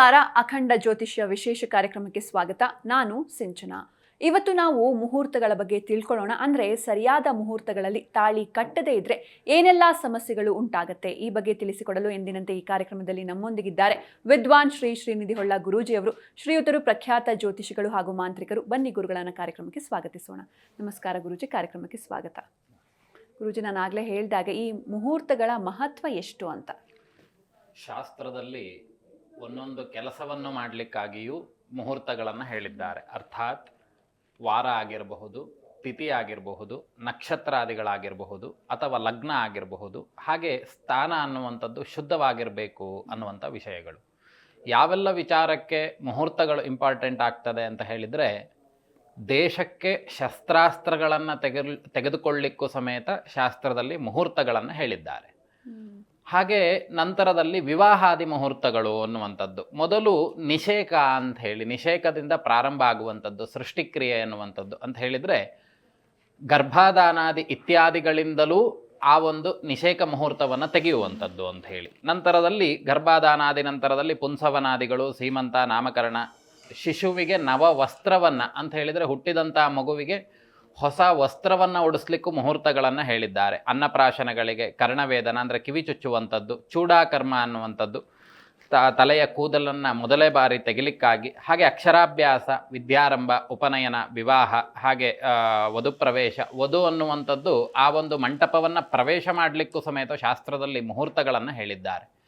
ನಮಸ್ಕಾರ, ಅಖಂಡ ಜ್ಯೋತಿಷ್ಯ ವಿಶೇಷ ಕಾರ್ಯಕ್ರಮಕ್ಕೆ ಸ್ವಾಗತ. ನಾನು ಸಿಂಚನ. ಇವತ್ತು ನಾವು ಮುಹೂರ್ತಗಳ ಬಗ್ಗೆ ತಿಳ್ಕೊಳ್ಳೋಣ. ಅಂದ್ರೆ ಸರಿಯಾದ ಮುಹೂರ್ತಗಳಲ್ಲಿ ತಾಳಿ ಕಟ್ಟದೇ ಇದ್ರೆ ಏನೆಲ್ಲ ಸಮಸ್ಯೆಗಳು ಉಂಟಾಗುತ್ತೆ? ಈ ಬಗ್ಗೆ ತಿಳಿಸಿಕೊಡಲು ಎಂದಿನಂತೆ ಈ ಕಾರ್ಯಕ್ರಮದಲ್ಲಿ ನಮ್ಮೊಂದಿಗಿದ್ದಾರೆ ವಿದ್ವಾನ್ ಶ್ರೀ ಶ್ರೀನಿಧಿ ಹೊಳ್ಳ ಗುರೂಜಿಯವರು. ಶ್ರೀಯುತರು ಪ್ರಖ್ಯಾತ ಜ್ಯೋತಿಷಿಗಳು ಹಾಗೂ ಮಾಂತ್ರಿಕರು. ಬನ್ನಿ ಗುರುಗಳನ್ನ ಕಾರ್ಯಕ್ರಮಕ್ಕೆ ಸ್ವಾಗತಿಸೋಣ. ನಮಸ್ಕಾರ ಗುರೂಜಿ, ಕಾರ್ಯಕ್ರಮಕ್ಕೆ ಸ್ವಾಗತ. ಗುರುಜಿ ನಾನು ಆಗಲೇ ಹೇಳಿದಾಗ ಈ ಮುಹೂರ್ತಗಳ ಮಹತ್ವ ಎಷ್ಟು ಅಂತ? ಶಾಸ್ತ್ರದಲ್ಲಿ ಒಂದೊಂದು ಕೆಲಸವನ್ನು ಮಾಡಲಿಕ್ಕಾಗಿಯೂ ಮುಹೂರ್ತಗಳನ್ನು ಹೇಳಿದ್ದಾರೆ. ಅರ್ಥಾತ್ ವಾರ ಆಗಿರಬಹುದು, ತಿಥಿ ಆಗಿರಬಹುದು, ನಕ್ಷತ್ರಾದಿಗಳಾಗಿರಬಹುದು ಅಥವಾ ಲಗ್ನ ಆಗಿರಬಹುದು. ಹಾಗೆ ಸ್ಥಾನ ಅನ್ನುವಂಥದ್ದು ಶುದ್ಧವಾಗಿರಬೇಕು ಅನ್ನುವಂಥ ವಿಷಯಗಳು. ಯಾವೆಲ್ಲ ವಿಚಾರಕ್ಕೆ ಮುಹೂರ್ತಗಳು ಇಂಪಾರ್ಟೆಂಟ್ ಆಗ್ತದೆ ಅಂತ ಹೇಳಿದರೆ, ದೇಶಕ್ಕೆ ಶಸ್ತ್ರಾಸ್ತ್ರಗಳನ್ನು ತೆಗೆದು ತೆಗೆದುಕೊಳ್ಳಿಕ್ಕೂ ಸಮೇತ ಶಾಸ್ತ್ರದಲ್ಲಿ ಮುಹೂರ್ತಗಳನ್ನು ಹೇಳಿದ್ದಾರೆ. ಹಾಗೆ ನಂತರದಲ್ಲಿ ವಿವಾಹಾದಿ ಮುಹೂರ್ತಗಳು ಅನ್ನುವಂಥದ್ದು. ಮೊದಲು ನಿಷೇಕ ಅಂತ ಹೇಳಿ, ನಿಷೇಕದಿಂದ ಪ್ರಾರಂಭ ಆಗುವಂಥದ್ದು, ಸೃಷ್ಟಿಕ್ರಿಯೆ ಅನ್ನುವಂಥದ್ದು ಅಂತ ಹೇಳಿದರೆ, ಗರ್ಭಾದಾನಾದಿ ಇತ್ಯಾದಿಗಳಿಂದಲೂ ಆ ಒಂದು ನಿಷೇಕ ಮುಹೂರ್ತವನ್ನು ತೆಗೆಯುವಂಥದ್ದು ಅಂತ ಹೇಳಿ. ನಂತರದಲ್ಲಿ ಗರ್ಭಾದಾನಾದಿ ನಂತರದಲ್ಲಿ ಪುಂಸವನಾದಿಗಳು, ಸೀಮಂತ, ನಾಮಕರಣ, ಶಿಶುವಿಗೆ ನವ ವಸ್ತ್ರವನ್ನು ಅಂತ ಹೇಳಿದರೆ ಹುಟ್ಟಿದಂಥ ಮಗುವಿಗೆ ಹೊಸ ವಸ್ತ್ರವನ್ನು ಉಡಿಸ್ಲಿಕ್ಕೂ ಮುಹೂರ್ತಗಳನ್ನು ಹೇಳಿದ್ದಾರೆ. ಅನ್ನಪ್ರಾಶನಗಳಿಗೆ ಕರ್ಣವೇದನ ಅಂದರೆ ಕಿವಿ ಚುಚ್ಚುವಂಥದ್ದು ಚೂಡಾಕರ್ಮ ಅನ್ನುವಂಥದ್ದು, ತ, ತಲೆಯ ಕೂದಲನ್ನು ಮೊದಲೇ ಬಾರಿ ತೆಗಿಲಿಕ್ಕಾಗಿ, ಹಾಗೆ ಅಕ್ಷರಾಭ್ಯಾಸ, ವಿದ್ಯಾರಂಭ, ಉಪನಯನ, ವಿವಾಹ, ಹಾಗೆ ವಧು ಪ್ರವೇಶ, ವಧು ಅನ್ನುವಂಥದ್ದು ಆ ಒಂದು ಮಂಟಪವನ್ನು ಪ್ರವೇಶ ಮಾಡಲಿಕ್ಕೂ ಸಮೇತ ಶಾಸ್ತ್ರದಲ್ಲಿ ಮುಹೂರ್ತಗಳನ್ನು ಹೇಳಿದ್ದಾರೆ.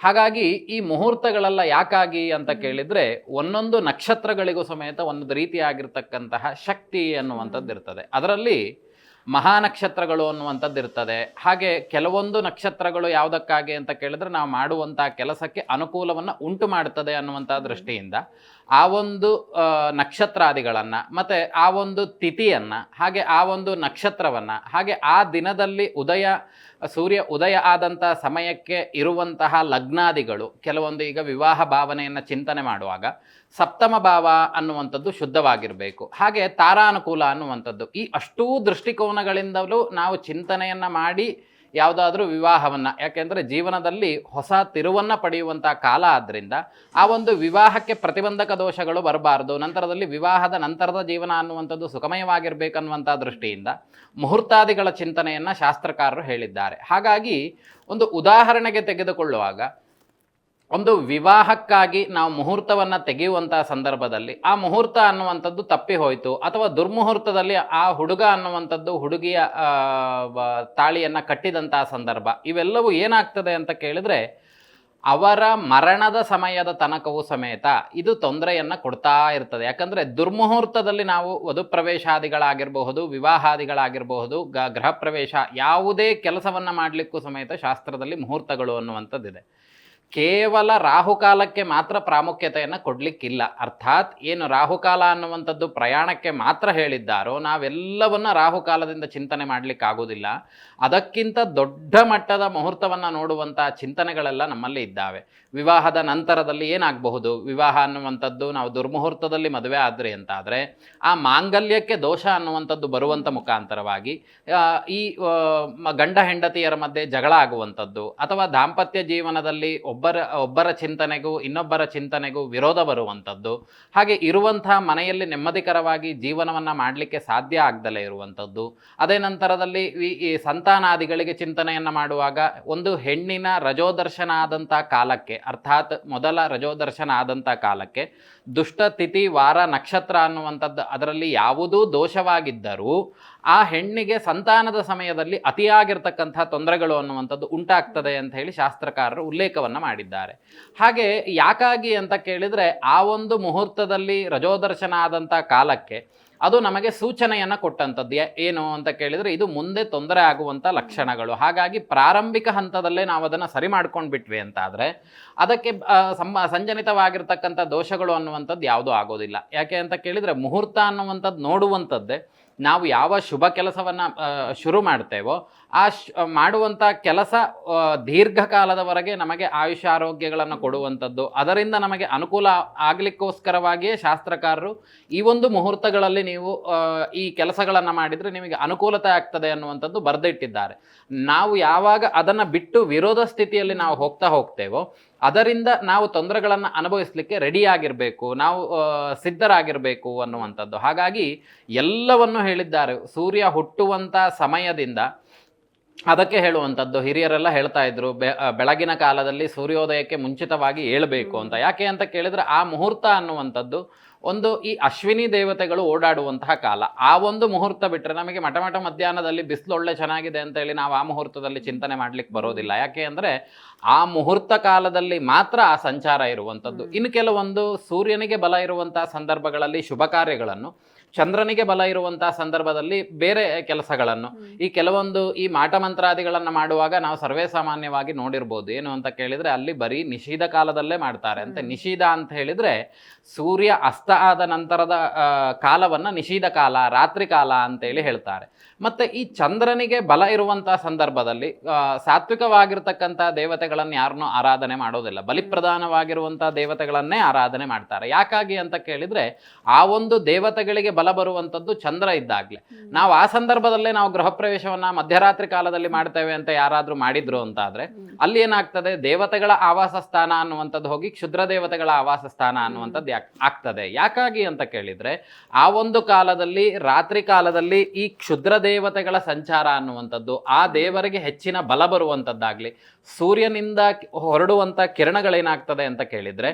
ಹಾಗಾಗಿ ಈ ಮುಹೂರ್ತಗಳೆಲ್ಲ ಯಾಕಾಗಿ ಅಂತ ಕೇಳಿದರೆ ಒಂದೊಂದು ನಕ್ಷತ್ರಗಳಿಗೂ ಸಮೇತ ಒಂದೊಂದು ರೀತಿಯಾಗಿರ್ತಕ್ಕಂತಹ ಶಕ್ತಿ ಅನ್ನುವಂಥದ್ದು ಇರ್ತದೆ. ಅದರಲ್ಲಿ ಮಹಾನಕ್ಷತ್ರಗಳು ಅನ್ನುವಂಥದ್ದು ಇರ್ತದೆ. ಹಾಗೆ ಕೆಲವೊಂದು ನಕ್ಷತ್ರಗಳು ಯಾವುದಕ್ಕಾಗಿ ಅಂತ ಕೇಳಿದ್ರೆ ನಾವು ಮಾಡುವಂಥ ಕೆಲಸಕ್ಕೆ ಅನುಕೂಲವನ್ನು ಉಂಟು ಮಾಡ್ತದೆ ಅನ್ನುವಂಥ ದೃಷ್ಟಿಯಿಂದ. ಆ ಒಂದು ನಕ್ಷತ್ರಾದಿಗಳನ್ನು ಮತ್ತು ಆ ಒಂದು ತಿಥಿಯನ್ನು ಹಾಗೆ ಆ ಒಂದು ನಕ್ಷತ್ರವನ್ನು ಹಾಗೆ ಆ ದಿನದಲ್ಲಿ ಉದಯ, ಸೂರ್ಯ ಉದಯ ಆದಂಥ ಸಮಯಕ್ಕೆ ಇರುವಂತಹ ಲಗ್ನಾದಿಗಳು ಕೆಲವೊಂದು ಈಗ ವಿವಾಹ ಭಾವನೆಯನ್ನು ಚಿಂತನೆ ಮಾಡುವಾಗ ಸಪ್ತಮ ಭಾವ ಅನ್ನುವಂಥದ್ದು ಶುದ್ಧವಾಗಿರಬೇಕು. ಹಾಗೆ ತಾರಾನುಕೂಲ ಅನ್ನುವಂಥದ್ದು. ಈ ಅಷ್ಟೂ ದೃಷ್ಟಿಕೋನಗಳಿಂದಲೂ ನಾವು ಚಿಂತನೆಯನ್ನು ಮಾಡಿ ಯಾವುದಾದ್ರೂ ವಿವಾಹವನ್ನು, ಯಾಕೆಂದರೆ ಜೀವನದಲ್ಲಿ ಹೊಸ ತಿರುವನ್ನು ಪಡೆಯುವಂಥ ಕಾಲ ಆದ್ದರಿಂದ ಆ ಒಂದು ವಿವಾಹಕ್ಕೆ ಪ್ರತಿಬಂಧಕ ದೋಷಗಳು ಬರಬಾರ್ದು. ನಂತರದಲ್ಲಿ ವಿವಾಹದ ನಂತರದ ಜೀವನ ಅನ್ನುವಂಥದ್ದು ಸುಖಮಯವಾಗಿರಬೇಕನ್ನುವಂಥ ದೃಷ್ಟಿಯಿಂದ ಮುಹೂರ್ತಾದಿಗಳ ಚಿಂತನೆಯನ್ನು ಶಾಸ್ತ್ರಕಾರರು ಹೇಳಿದ್ದಾರೆ. ಹಾಗಾಗಿ ಒಂದು ಉದಾಹರಣೆಗೆ ತೆಗೆದುಕೊಳ್ಳುವಾಗ ಒಂದು ವಿವಾಹಕ್ಕಾಗಿ ನಾವು ಮುಹೂರ್ತವನ್ನು ತೆಗೆಯುವಂಥ ಸಂದರ್ಭದಲ್ಲಿ ಆ ಮುಹೂರ್ತ ಅನ್ನುವಂಥದ್ದು ತಪ್ಪಿ ಹೋಯಿತು ಅಥವಾ ದುರ್ಮುಹೂರ್ತದಲ್ಲಿ ಆ ಹುಡುಗ ಅನ್ನುವಂಥದ್ದು ಹುಡುಗಿಯ ತಾಳಿಯನ್ನು ಕಟ್ಟಿದಂಥ ಸಂದರ್ಭ. ಇವೆಲ್ಲವೂ ಏನಾಗ್ತದೆ ಅಂತ ಕೇಳಿದರೆ ಅವರ ಮರಣದ ಸಮಯದ ತನಕವೂ ಸಮೇತ ಇದು ತೊಂದರೆಯನ್ನು ಕೊಡ್ತಾ ಇರ್ತದೆ. ಯಾಕಂದರೆ ದುರ್ಮುಹೂರ್ತದಲ್ಲಿ ನಾವು ವಧು ಪ್ರವೇಶಾದಿಗಳಾಗಿರಬಹುದು ವಿವಾಹಾದಿಗಳಾಗಿರಬಹುದು, ಗ ಗೃಹ ಪ್ರವೇಶ ಯಾವುದೇ ಕೆಲಸವನ್ನು ಮಾಡಲಿಕ್ಕೂ ಸಮೇತ ಶಾಸ್ತ್ರದಲ್ಲಿ ಮುಹೂರ್ತಗಳು ಅನ್ನುವಂಥದ್ದಿದೆ. ಕೇವಲ ರಾಹುಕಾಲಕ್ಕೆ ಮಾತ್ರ ಪ್ರಾಮುಖ್ಯತೆಯನ್ನು ಕೊಡಲಿಕ್ಕಿಲ್ಲ. ಅರ್ಥಾತ್ ಏನು ರಾಹುಕಾಲ ಅನ್ನುವಂಥದ್ದು ಪ್ರಯಾಣಕ್ಕೆ ಮಾತ್ರ ಹೇಳಿದ್ದಾರೋ ನಾವೆಲ್ಲವನ್ನು ರಾಹುಕಾಲದಿಂದ ಚಿಂತನೆ ಮಾಡಲಿಕ್ಕಾಗೋದಿಲ್ಲ ಅದಕ್ಕಿಂತ ದೊಡ್ಡ ಮಟ್ಟದ ಮುಹೂರ್ತವನ್ನು ನೋಡುವಂಥ ಚಿಂತನೆಗಳೆಲ್ಲ ನಮ್ಮಲ್ಲಿ ಇದ್ದಾವೆ. ವಿವಾಹದ ನಂತರದಲ್ಲಿ ಏನಾಗಬಹುದು? ವಿವಾಹ ಅನ್ನುವಂಥದ್ದು ನಾವು ದುರ್ಮುಹೂರ್ತದಲ್ಲಿ ಮದುವೆ ಆದರೆ ಅಂತಾದರೆ, ಆ ಮಾಂಗಲ್ಯಕ್ಕೆ ದೋಷ ಅನ್ನುವಂಥದ್ದು ಬರುವಂಥ ಮುಖಾಂತರವಾಗಿ ಈ ಗಂಡ ಹೆಂಡತಿಯರ ಮಧ್ಯೆ ಜಗಳ ಆಗುವಂಥದ್ದು, ಅಥವಾ ದಾಂಪತ್ಯ ಜೀವನದಲ್ಲಿ ಒಬ್ಬರ ಒಬ್ಬರ ಚಿಂತನೆಗೂ ಇನ್ನೊಬ್ಬರ ಚಿಂತನೆಗೂ ವಿರೋಧ ಬರುವಂಥದ್ದು. ಹಾಗೆ ಇರುವಂತಹ ಮನೆಯಲ್ಲಿ ನೆಮ್ಮದಿಕರವಾಗಿ ಜೀವನವನ್ನು ಮಾಡಲಿಕ್ಕೆ ಸಾಧ್ಯ ಆಗ್ದಲೇ ಇರುವಂಥದ್ದು. ಅದೇ ನಂತರದಲ್ಲಿ ಈ ಸಂತಾನಾದಿಗಳಿಗೆ ಚಿಂತನೆಯನ್ನು ಮಾಡುವಾಗ ಒಂದು ಹೆಣ್ಣಿನ ರಜೋದರ್ಶನ ಆದಂಥ ಕಾಲಕ್ಕೆ, ಅರ್ಥಾತ್ ಮೊದಲ ರಜೋದರ್ಶನ ಆದಂಥ ಕಾಲಕ್ಕೆ, ದುಷ್ಟ ತಿಥಿ, ವಾರ, ನಕ್ಷತ್ರ ಅನ್ನುವಂಥದ್ದು ಅದರಲ್ಲಿ ಯಾವುದೂ ದೋಷವಾಗಿದ್ದರೂ ಆ ಹೆಣ್ಣಿಗೆ ಸಂತಾನದ ಸಮಯದಲ್ಲಿ ಅತಿಯಾಗಿರ್ತಕ್ಕಂಥ ತೊಂದರೆಗಳು ಅನ್ನುವಂಥದ್ದು ಉಂಟಾಗ್ತದೆ ಅಂತ ಹೇಳಿ ಶಾಸ್ತ್ರಕಾರರು ಉಲ್ಲೇಖವನ್ನು ಮಾಡಿದ್ದಾರೆ. ಹಾಗೆ ಯಾಕಾಗಿ ಅಂತ ಕೇಳಿದರೆ ಆ ಒಂದು ಮುಹೂರ್ತದಲ್ಲಿ ರಜೋದರ್ಶನ ಆದಂಥ ಕಾಲಕ್ಕೆ ಅದು ನಮಗೆ ಸೂಚನೆಯನ್ನು ಕೊಟ್ಟಂಥದ್ದು. ಏನು ಅಂತ ಕೇಳಿದರೆ ಇದು ಮುಂದೆ ತೊಂದರೆ ಆಗುವಂಥ ಲಕ್ಷಣಗಳು. ಹಾಗಾಗಿ ಪ್ರಾರಂಭಿಕ ಹಂತದಲ್ಲೇ ನಾವು ಅದನ್ನು ಸರಿ ಮಾಡ್ಕೊಂಡು ಬಿಟ್ವಿ ಅಂತಾದರೆ ಅದಕ್ಕೆ ಸಂ ಸಂಜನಿತವಾಗಿರ್ತಕ್ಕಂಥ ದೋಷಗಳು ಅನ್ನುವಂಥದ್ದು ಯಾವುದೂ ಆಗೋದಿಲ್ಲ. ಯಾಕೆ ಅಂತ ಕೇಳಿದರೆ ಮುಹೂರ್ತ ಅನ್ನುವಂಥದ್ದು ನೋಡುವಂಥದ್ದೇ ನಾವು ಯಾವ ಶುಭ ಕೆಲಸವನ್ನು ಶುರು ಮಾಡ್ತೇವೋ ಆ ಶ್ ಮಾಡುವಂಥ ಕೆಲಸ ದೀರ್ಘಕಾಲದವರೆಗೆ ನಮಗೆ ಆಯುಷ ಆರೋಗ್ಯಗಳನ್ನು ಕೊಡುವಂಥದ್ದು ಅದರಿಂದ ನಮಗೆ ಅನುಕೂಲ ಆಗಲಿಕ್ಕೋಸ್ಕರವಾಗಿಯೇ ಶಾಸ್ತ್ರಕಾರರು ಈ ಒಂದು ಮುಹೂರ್ತಗಳಲ್ಲಿ ನೀವು ಈ ಕೆಲಸಗಳನ್ನು ಮಾಡಿದರೆ ನಿಮಗೆ ಅನುಕೂಲತೆ ಆಗ್ತದೆ ಅನ್ನುವಂಥದ್ದು ಬರೆದಿಟ್ಟಿದ್ದಾರೆ. ನಾವು ಯಾವಾಗ ಅದನ್ನು ಬಿಟ್ಟು ವಿರೋಧ ಸ್ಥಿತಿಯಲ್ಲಿ ನಾವು ಹೋಗ್ತಾ ಹೋಗ್ತೇವೋ, ಅದರಿಂದ ನಾವು ತೊಂದರೆಗಳನ್ನು ಅನುಭವಿಸಲಿಕ್ಕೆ ರೆಡಿಯಾಗಿರಬೇಕು ನಾವು ಸಿದ್ಧರಾಗಿರಬೇಕು ಅನ್ನುವಂಥದ್ದು. ಹಾಗಾಗಿ ಎಲ್ಲವನ್ನು ಹೇಳಿದ್ದಾರೆ. ಸೂರ್ಯ ಹುಟ್ಟುವಂಥ ಸಮಯದಿಂದ ಅದಕ್ಕೆ ಹೇಳುವಂಥದ್ದು ಹಿರಿಯರೆಲ್ಲ ಹೇಳ್ತಾ ಇದ್ರು ಬೆ ಬೆಳಗಿನ ಕಾಲದಲ್ಲಿ ಸೂರ್ಯೋದಯಕ್ಕೆ ಮುಂಚಿತವಾಗಿ ಏಳಬೇಕು ಅಂತ. ಯಾಕೆ ಅಂತ ಕೇಳಿದ್ರೆ ಆ ಮುಹೂರ್ತ ಅನ್ನುವಂಥದ್ದು ಒಂದು ಈ ಅಶ್ವಿನಿ ದೇವತೆಗಳು ಓಡಾಡುವಂತಹ ಕಾಲ. ಆ ಒಂದು ಮುಹೂರ್ತ ಬಿಟ್ಟರೆ ನಮಗೆ ಮಠ ಮಧ್ಯಾಹ್ನದಲ್ಲಿ ಬಿಸಿಲು ಒಳ್ಳೆ ಚೆನ್ನಾಗಿದೆ ಅಂತ ಹೇಳಿ ನಾವು ಆ ಮುಹೂರ್ತದಲ್ಲಿ ಚಿಂತನೆ ಮಾಡ್ಲಿಕ್ಕೆ ಬರೋದಿಲ್ಲ. ಯಾಕೆ ಅಂದರೆ ಆ ಮುಹೂರ್ತ ಕಾಲದಲ್ಲಿ ಮಾತ್ರ ಆ ಸಂಚಾರ ಇರುವಂಥದ್ದು. ಇನ್ನು ಕೆಲವೊಂದು ಸೂರ್ಯನಿಗೆ ಬಲ ಇರುವಂತಹ ಸಂದರ್ಭಗಳಲ್ಲಿ ಶುಭ ಕಾರ್ಯಗಳನ್ನು ಚಂದ್ರನಿಗೆ ಬಲ ಇರುವಂತಹ ಸಂದರ್ಭದಲ್ಲಿ ಬೇರೆ ಕೆಲಸಗಳನ್ನು. ಈ ಕೆಲವೊಂದು ಈ ಮಾಟ ಮಂತ್ರಾದಿಗಳನ್ನ ಮಾಡುವಾಗ ನಾವು ಸರ್ವೇ ಸಾಮಾನ್ಯವಾಗಿ ನೋಡಿರ್ಬೋದು. ಏನು ಅಂತ ಕೇಳಿದ್ರೆ ಅಲ್ಲಿ ಬರೀ ನಿಷೀಧ ಕಾಲದಲ್ಲೇ ಮಾಡ್ತಾರೆ. ಅಂತ. ನಿಷೀಧ ಅಂತ ಹೇಳಿದ್ರೆ ಸೂರ್ಯ ಅಸ್ತ ಆದ ನಂತರದ ಕಾಲವನ್ನು ನಿಷೀಧ ಕಾಲ ರಾತ್ರಿ ಕಾಲ ಅಂತೇಳಿ ಹೇಳ್ತಾರೆ. ಮತ್ತೆ ಈ ಚಂದ್ರನಿಗೆ ಬಲ ಇರುವಂತಹ ಸಂದರ್ಭದಲ್ಲಿ ಸಾತ್ವಿಕವಾಗಿರ್ತಕ್ಕಂಥ ದೇವತೆಗಳನ್ನು ಯಾರನ್ನೂ ಆರಾಧನೆ ಮಾಡೋದಿಲ್ಲ. ಬಲಿಪ್ರಧಾನವಾಗಿರುವಂತಹ ದೇವತೆಗಳನ್ನೇ ಆರಾಧನೆ ಮಾಡ್ತಾರೆ. ಯಾಕಾಗಿ ಅಂತ ಕೇಳಿದ್ರೆ ಆ ಒಂದು ದೇವತೆಗಳಿಗೆ ಬಲ ಬರುವಂಥದ್ದು ಚಂದ್ರ ಇದ್ದಾಗ್ಲೇ. ನಾವು ಆ ಸಂದರ್ಭದಲ್ಲೇ ನಾವು ಗೃಹ ಪ್ರವೇಶವನ್ನ ಮಧ್ಯರಾತ್ರಿ ಕಾಲದಲ್ಲಿ ಮಾಡ್ತೇವೆ ಅಂತ ಯಾರಾದ್ರೂ ಮಾಡಿದ್ರು ಅಂತ ಆದರೆ ಅಲ್ಲಿ ಏನಾಗ್ತದೆ? ದೇವತೆಗಳ ಆವಾಸ ಸ್ಥಾನ ಅನ್ನುವಂಥದ್ದು ಹೋಗಿ ಕ್ಷುದ್ರ ದೇವತೆಗಳ ಆವಾಸ ಸ್ಥಾನ ಅನ್ನುವಂಥದ್ದು ಯಾಕ್- ಆಗ್ತದೆ? ಯಾಕಾಗಿ ಅಂತ ಕೇಳಿದ್ರೆ ಆ ಒಂದು ಕಾಲದಲ್ಲಿ ರಾತ್ರಿ ಕಾಲದಲ್ಲಿ ಈ ಕ್ಷುದ್ರ ದೇವತೆಗಳ ಸಂಚಾರ ಅನ್ನುವಂಥದ್ದು ಆ ದೇವರಿಗೆ ಹೆಚ್ಚಿನ ಬಲ ಬರುವಂಥದ್ದಾಗ್ಲಿ ಸೂರ್ಯನಿಂದ ಹೊರಡುವಂಥ ಕಿರಣಗಳೇನಾಗ್ತದೆ ಅಂತ ಕೇಳಿದ್ರೆ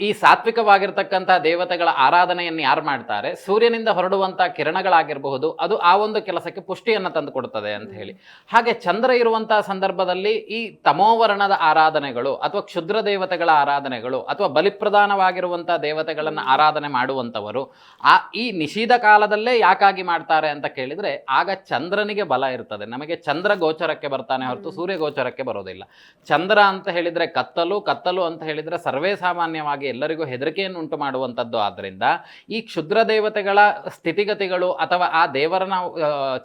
ಈ ಸಾತ್ವಿಕವಾಗಿರ್ತಕ್ಕಂಥ ದೇವತೆಗಳ ಆರಾಧನೆಯನ್ನು ಯಾರು ಮಾಡ್ತಾರೆ? ಸೂರ್ಯನಿಂದ ಹೊರಡುವಂಥ ಕಿರಣಗಳಾಗಿರಬಹುದು. ಅದು ಆ ಒಂದು ಕೆಲಸಕ್ಕೆ ಪುಷ್ಟಿಯನ್ನು ತಂದು ಕೊಡುತ್ತದೆ ಅಂತ ಹೇಳಿ. ಹಾಗೆ ಚಂದ್ರ ಇರುವಂಥ ಸಂದರ್ಭದಲ್ಲಿ ಈ ತಮೋವರ್ಣದ ಆರಾಧನೆಗಳು ಅಥವಾ ಕ್ಷುದ್ರ ದೇವತೆಗಳ ಆರಾಧನೆಗಳು ಅಥವಾ ಬಲಿಪ್ರಧಾನವಾಗಿರುವಂಥ ದೇವತೆಗಳನ್ನು ಆರಾಧನೆ ಮಾಡುವಂಥವರು, ಆ, ಈ ನಿಷೀಧ ಕಾಲದಲ್ಲೇ ಯಾಕಾಗಿ ಮಾಡ್ತಾರೆ ಅಂತ ಕೇಳಿದರೆ ಆಗ ಚಂದ್ರನಿಗೆ ಬಲ ಇರ್ತದೆ. ನಮಗೆ ಚಂದ್ರ ಗೋಚರಕ್ಕೆ ಬರ್ತಾನೆ ಹೊರತು ಸೂರ್ಯ ಗೋಚರಕ್ಕೆ ಬರೋದಿಲ್ಲ. ಚಂದ್ರ ಅಂತ ಹೇಳಿದರೆ ಕತ್ತಲು ಕತ್ತಲು ಅಂತ ಹೇಳಿದರೆ ಸರ್ವೇ ಸಾಮಾನ್ಯವಾಗಿ ಎಲ್ಲರಿಗೂ ಹೆದರಿಕೆಯನ್ನು ಉಂಟು ಮಾಡುವಂಥದ್ದು ಆದ್ದರಿಂದ ಈ ಕ್ಷುದ್ರ ದೇವತೆಗಳ ಸ್ಥಿತಿಗತಿಗಳು ಅಥವಾ ಆ ದೇವರನ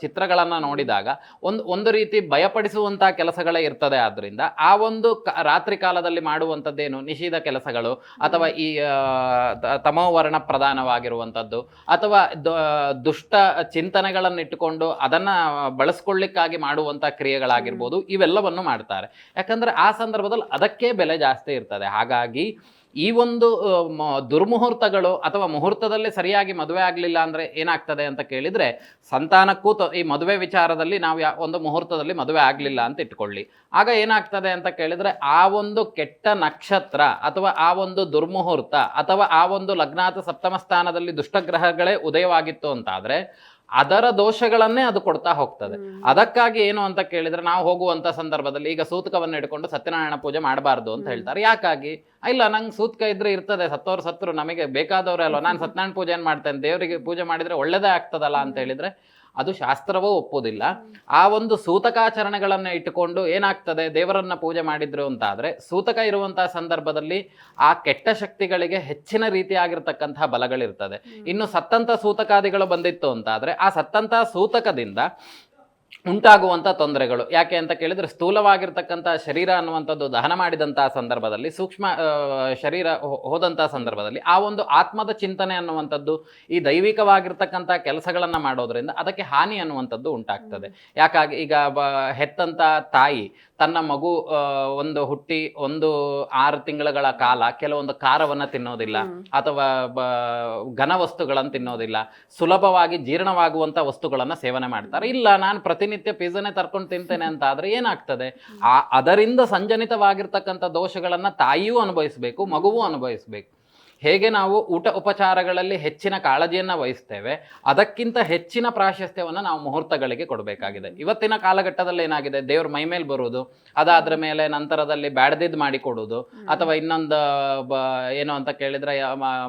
ಚಿತ್ರಗಳನ್ನು ನೋಡಿದಾಗ ಒಂದು ಒಂದು ರೀತಿ ಭಯಪಡಿಸುವಂಥ ಕೆಲಸಗಳೇ ಇರ್ತದೆ ಆದ್ದರಿಂದ ಆ ಒಂದು ಕ- ರಾತ್ರಿ ಕಾಲದಲ್ಲಿ ಮಾಡುವಂಥದ್ದೇನು? ನಿಷಿದ್ಧ ಕೆಲಸಗಳು ಅಥವಾ ಈ ತಮೋವರ್ಣ ಪ್ರಧಾನವಾಗಿರುವಂಥದ್ದು ಅಥವಾ ದುಷ್ಟ ಚಿಂತನೆಗಳನ್ನು ಇಟ್ಟುಕೊಂಡು ಅದನ್ನು ಬಳಸ್ಕೊಳ್ಳಿಕ್ಕಾಗಿ ಮಾಡುವಂಥ ಕ್ರಿಯೆಗಳಾಗಿರ್ಬೋದು ಇವೆಲ್ಲವನ್ನು ಮಾಡ್ತಾರೆ. ಯಾಕಂದರೆ ಆ ಸಂದರ್ಭದಲ್ಲಿ ಅದಕ್ಕೆ ಬೆಲೆ ಜಾಸ್ತಿ ಇರ್ತದೆ. ಹಾಗಾಗಿ ಈ ಒಂದು ದುರ್ಮುಹೂರ್ತಗಳು ಅಥವಾ ಮುಹೂರ್ತದಲ್ಲಿ ಸರಿಯಾಗಿ ಮದುವೆ ಆಗಲಿಲ್ಲ ಅಂದರೆ ಏನಾಗ್ತದೆ ಅಂತ ಕೇಳಿದರೆ, ಸಂತಾನಕ್ಕೂ ಈ ಮದುವೆ ವಿಚಾರದಲ್ಲಿ ನಾವು ಯಾ, ಒಂದು ಮುಹೂರ್ತದಲ್ಲಿ ಮದುವೆ ಆಗಲಿಲ್ಲ ಅಂತ ಇಟ್ಕೊಳ್ಳಿ. ಆಗ ಏನಾಗ್ತದೆ ಅಂತ ಕೇಳಿದರೆ, ಆ ಒಂದು ಕೆಟ್ಟ ನಕ್ಷತ್ರ ಅಥವಾ ಆ ಒಂದು ದುರ್ಮುಹೂರ್ತ ಅಥವಾ ಆ ಒಂದು ಲಗ್ನಾಥ ಸಪ್ತಮ ಸ್ಥಾನದಲ್ಲಿ ದುಷ್ಟಗ್ರಹಗಳೇ ಉದಯವಾಗಿತ್ತು ಅಂತಾದ್ರೆ ಅದರ ದೋಷಗಳನ್ನೇ ಅದು ಕೊಡ್ತಾ ಹೋಗ್ತದೆ. ಅದಕ್ಕಾಗಿ ಏನು ಅಂತ ಕೇಳಿದ್ರೆ ನಾವು ಹೋಗುವಂತ ಸಂದರ್ಭದಲ್ಲಿ ಈಗ ಸೂತಕವನ್ನು ಹಿಡ್ಕೊಂಡು ಸತ್ಯನಾರಾಯಣ ಪೂಜೆ ಮಾಡಬಾರ್ದು ಅಂತ ಹೇಳ್ತಾರೆ. ಯಾಕಾಗಿ? ಇಲ್ಲ ನಂಗೆ ಸೂತಕ ಇದ್ರೆ ಇರ್ತದೆ ಸತ್ತೋರು ಸತ್ರು ನಮಗೆ ಬೇಕಾದವ್ರೆ ಅಲ್ವಾ? ನಾನು ಸತ್ಯನಾರಾಯಣ ಪೂಜೆ ಏನ್ ಮಾಡ್ತೇನೆ? ದೇವರಿಗೆ ಪೂಜೆ ಮಾಡಿದ್ರೆ ಒಳ್ಳೇದೇ ಆಗ್ತದಲ್ಲ ಅಂತ ಹೇಳಿದ್ರೆ ಅದು ಶಾಸ್ತ್ರವೂ ಒಪ್ಪುವುದಿಲ್ಲ. ಆ ಒಂದು ಸೂತಕಾಚರಣೆಗಳನ್ನು ಇಟ್ಟುಕೊಂಡು ಏನಾಗ್ತದೆ? ದೇವರನ್ನ ಪೂಜೆ ಮಾಡಿದ್ರು ಅಂತ ಆದರೆ ಸೂತಕ ಇರುವಂತಹ ಸಂದರ್ಭದಲ್ಲಿ ಆ ಕೆಟ್ಟ ಶಕ್ತಿಗಳಿಗೆ ಹೆಚ್ಚಿನ ರೀತಿಯಾಗಿರ್ತಕ್ಕಂತಹ ಬಲಗಳಿರ್ತದೆ. ಇನ್ನು ಸತ್ತಂತ ಸೂತಕಾದಿಗಳು ಬಂದಿತ್ತು ಅಂತ ಆದರೆ ಆ ಸತ್ತಂತ ಸೂತಕದಿಂದ ಉಂಟಾಗುವಂಥ ತೊಂದರೆಗಳು. ಯಾಕೆ ಅಂತ ಕೇಳಿದ್ರೆ ಸ್ಥೂಲವಾಗಿರ್ತಕ್ಕಂಥ ಶರೀರ ಅನ್ನುವಂಥದ್ದು ದಹನ ಮಾಡಿದಂಥ ಸಂದರ್ಭದಲ್ಲಿ ಸೂಕ್ಷ್ಮ ಶರೀರ ಹೋದಂಥ ಸಂದರ್ಭದಲ್ಲಿ ಆ ಒಂದು ಆತ್ಮದ ಚಿಂತನೆ ಅನ್ನುವಂಥದ್ದು ಈ ದೈವಿಕವಾಗಿರ್ತಕ್ಕಂಥ ಕೆಲಸಗಳನ್ನು ಮಾಡೋದರಿಂದ ಅದಕ್ಕೆ ಹಾನಿ ಅನ್ನುವಂಥದ್ದು ಉಂಟಾಗ್ತದೆ. ಯಾಕಾಗಿ ಈಗ ಬ ಹೆತ್ತಂತ ತಾಯಿ ತನ್ನ ಮಗು ಒಂದು ಹುಟ್ಟಿ ಒಂದು ಆರು ತಿಂಗಳ ಕಾಲ ಕೆಲವೊಂದು ಖಾರವನ್ನು ತಿನ್ನೋದಿಲ್ಲ ಅಥವಾ ಬ ಘನ ವಸ್ತುಗಳನ್ನು ತಿನ್ನೋದಿಲ್ಲ. ಸುಲಭವಾಗಿ ಜೀರ್ಣವಾಗುವಂಥ ವಸ್ತುಗಳನ್ನು ಸೇವನೆ ಮಾಡ್ತಾರೆ. ಇಲ್ಲ ನಾನು ಪ್ರತಿನಿತ್ಯ ಪಿಜ್ಜಾನೇ ತರ್ಕೊಂಡು ತಿಂತೇನೆ ಅಂತ ಆದ್ರೆ ಏನಾಗ್ತದೆ? ಆ ಅದರಿಂದ ಸಂಜನಿತವಾಗಿರ್ತಕ್ಕಂಥ ದೋಷಗಳನ್ನು ತಾಯಿಯೂ ಅನುಭವಿಸಬೇಕು ಮಗುವೂ ಅನುಭವಿಸಬೇಕು. ಹೇಗೆ ನಾವು ಊಟ ಉಪಚಾರಗಳಲ್ಲಿ ಹೆಚ್ಚಿನ ಕಾಳಜಿಯನ್ನು ವಹಿಸ್ತೇವೆ ಅದಕ್ಕಿಂತ ಹೆಚ್ಚಿನ ಪ್ರಾಶಸ್ತ್ಯವನ್ನು ನಾವು ಮುಹೂರ್ತಗಳಿಗೆ ಕೊಡಬೇಕಾಗಿದೆ. ಇವತ್ತಿನ ಕಾಲಘಟ್ಟದಲ್ಲಿ ಏನಾಗಿದೆ? ದೇವ್ರ ಮೈ ಮೇಲೆ ಬರುವುದು ಅದಾದ್ರ ಮೇಲೆ ನಂತರದಲ್ಲಿ ಬ್ಯಾಡ್ದಿದ್ದು ಮಾಡಿ ಕೊಡುವುದು ಅಥವಾ ಇನ್ನೊಂದು ಬ ಏನು ಅಂತ ಕೇಳಿದ್ರೆ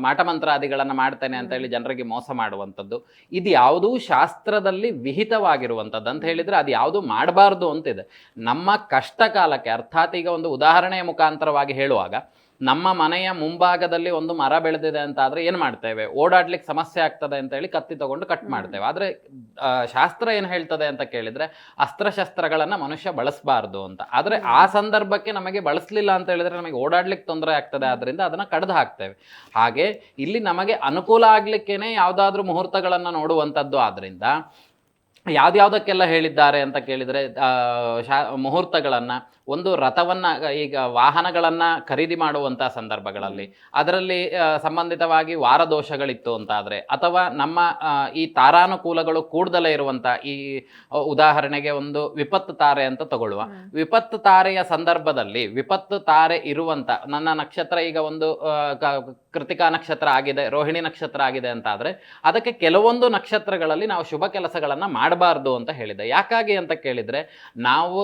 ಮಾಟಮಂತ್ರಾದಿಗಳನ್ನು ಮಾಡ್ತೇನೆ ಅಂತ ಹೇಳಿ ಜನರಿಗೆ ಮೋಸ ಮಾಡುವಂಥದ್ದು. ಇದು ಯಾವುದೂ ಶಾಸ್ತ್ರದಲ್ಲಿ ವಿಹಿತವಾಗಿರುವಂಥದ್ದು ಅಂತ ಹೇಳಿದ್ರೆ ಅದು ಯಾವುದು ಮಾಡಬಾರ್ದು ಅಂತಿದೆ. ನಮ್ಮ ಕಷ್ಟ ಕಾಲಕ್ಕೆ ಅರ್ಥಾತ್ ಈಗ ಒಂದು ಉದಾಹರಣೆಯ ಮುಖಾಂತರವಾಗಿ ಹೇಳುವಾಗ ನಮ್ಮ ಮನೆಯ ಮುಂಭಾಗದಲ್ಲಿ ಒಂದು ಮರ ಬೆಳೆದಿದೆ ಅಂತ ಆದರೆ ಏನು ಮಾಡ್ತೇವೆ? ಓಡಾಡ್ಲಿಕ್ಕೆ ಸಮಸ್ಯೆ ಆಗ್ತದೆ ಅಂತ ಹೇಳಿ ಕತ್ತಿ ತಗೊಂಡು ಕಟ್ ಮಾಡ್ತೇವೆ. ಆದರೆ ಶಾಸ್ತ್ರ ಏನು ಹೇಳ್ತದೆ ಅಂತ ಕೇಳಿದ್ರೆ ಅಸ್ತ್ರಶಸ್ತ್ರಗಳನ್ನು ಮನುಷ್ಯ ಬಳಸಬಾರ್ದು ಅಂತ. ಆದರೆ ಆ ಸಂದರ್ಭಕ್ಕೆ ನಮಗೆ ಬಳಸಲಿಲ್ಲ ಅಂತ ಹೇಳಿದ್ರೆ ನಮಗೆ ಓಡಾಡ್ಲಿಕ್ಕೆ ತೊಂದರೆ ಆಗ್ತದೆ. ಆದ್ದರಿಂದ ಅದನ್ನ ಕಡ್ದು ಹಾಕ್ತೇವೆ. ಹಾಗೆ ಇಲ್ಲಿ ನಮಗೆ ಅನುಕೂಲ ಆಗ್ಲಿಕ್ಕೇನೆ ಯಾವುದಾದ್ರೂ ಮುಹೂರ್ತಗಳನ್ನು ನೋಡುವಂಥದ್ದು. ಆದ್ರಿಂದ ಯಾವ್ದಾವುದಕ್ಕೆಲ್ಲ ಹೇಳಿದ್ದಾರೆ ಅಂತ ಕೇಳಿದರೆ ಶಾ ಮುಹೂರ್ತಗಳನ್ನು ಒಂದು ರಥವನ್ನು ಈಗ ವಾಹನಗಳನ್ನು ಖರೀದಿ ಮಾಡುವಂಥ ಸಂದರ್ಭಗಳಲ್ಲಿ. ಅದರಲ್ಲಿ ಸಂಬಂಧಿತವಾಗಿ ವಾರದೋಷಗಳಿತ್ತು ಅಂತಾದರೆ ಅಥವಾ ನಮ್ಮ ಈ ತಾರಾನುಕೂಲಗಳು ಕೂಡದಲ್ಲೇ ಇರುವಂಥ ಈ ಉದಾಹರಣೆಗೆ ಒಂದು ವಿಪತ್ತು ತಾರೆ ಅಂತ ತಗೊಳ್ಳುವ. ವಿಪತ್ತು ತಾರೆಯ ಸಂದರ್ಭದಲ್ಲಿ ವಿಪತ್ತು ತಾರೆ ಇರುವಂಥ ನನ್ನ ನಕ್ಷತ್ರ ಈಗ ಒಂದು ಕೃತಿಕಾ ನಕ್ಷತ್ರ ಆಗಿದೆ ರೋಹಿಣಿ ನಕ್ಷತ್ರ ಆಗಿದೆ ಅಂತ ಆದ್ರೆ ಅದಕ್ಕೆ ಕೆಲವೊಂದು ನಕ್ಷತ್ರಗಳಲ್ಲಿ ನಾವು ಶುಭ ಕೆಲಸಗಳನ್ನು ಮಾಡಬಾರ್ದು ಅಂತ ಹೇಳಿದೆ ಯಾಕಾಗಿ ಅಂತ ಕೇಳಿದರೆ ನಾವು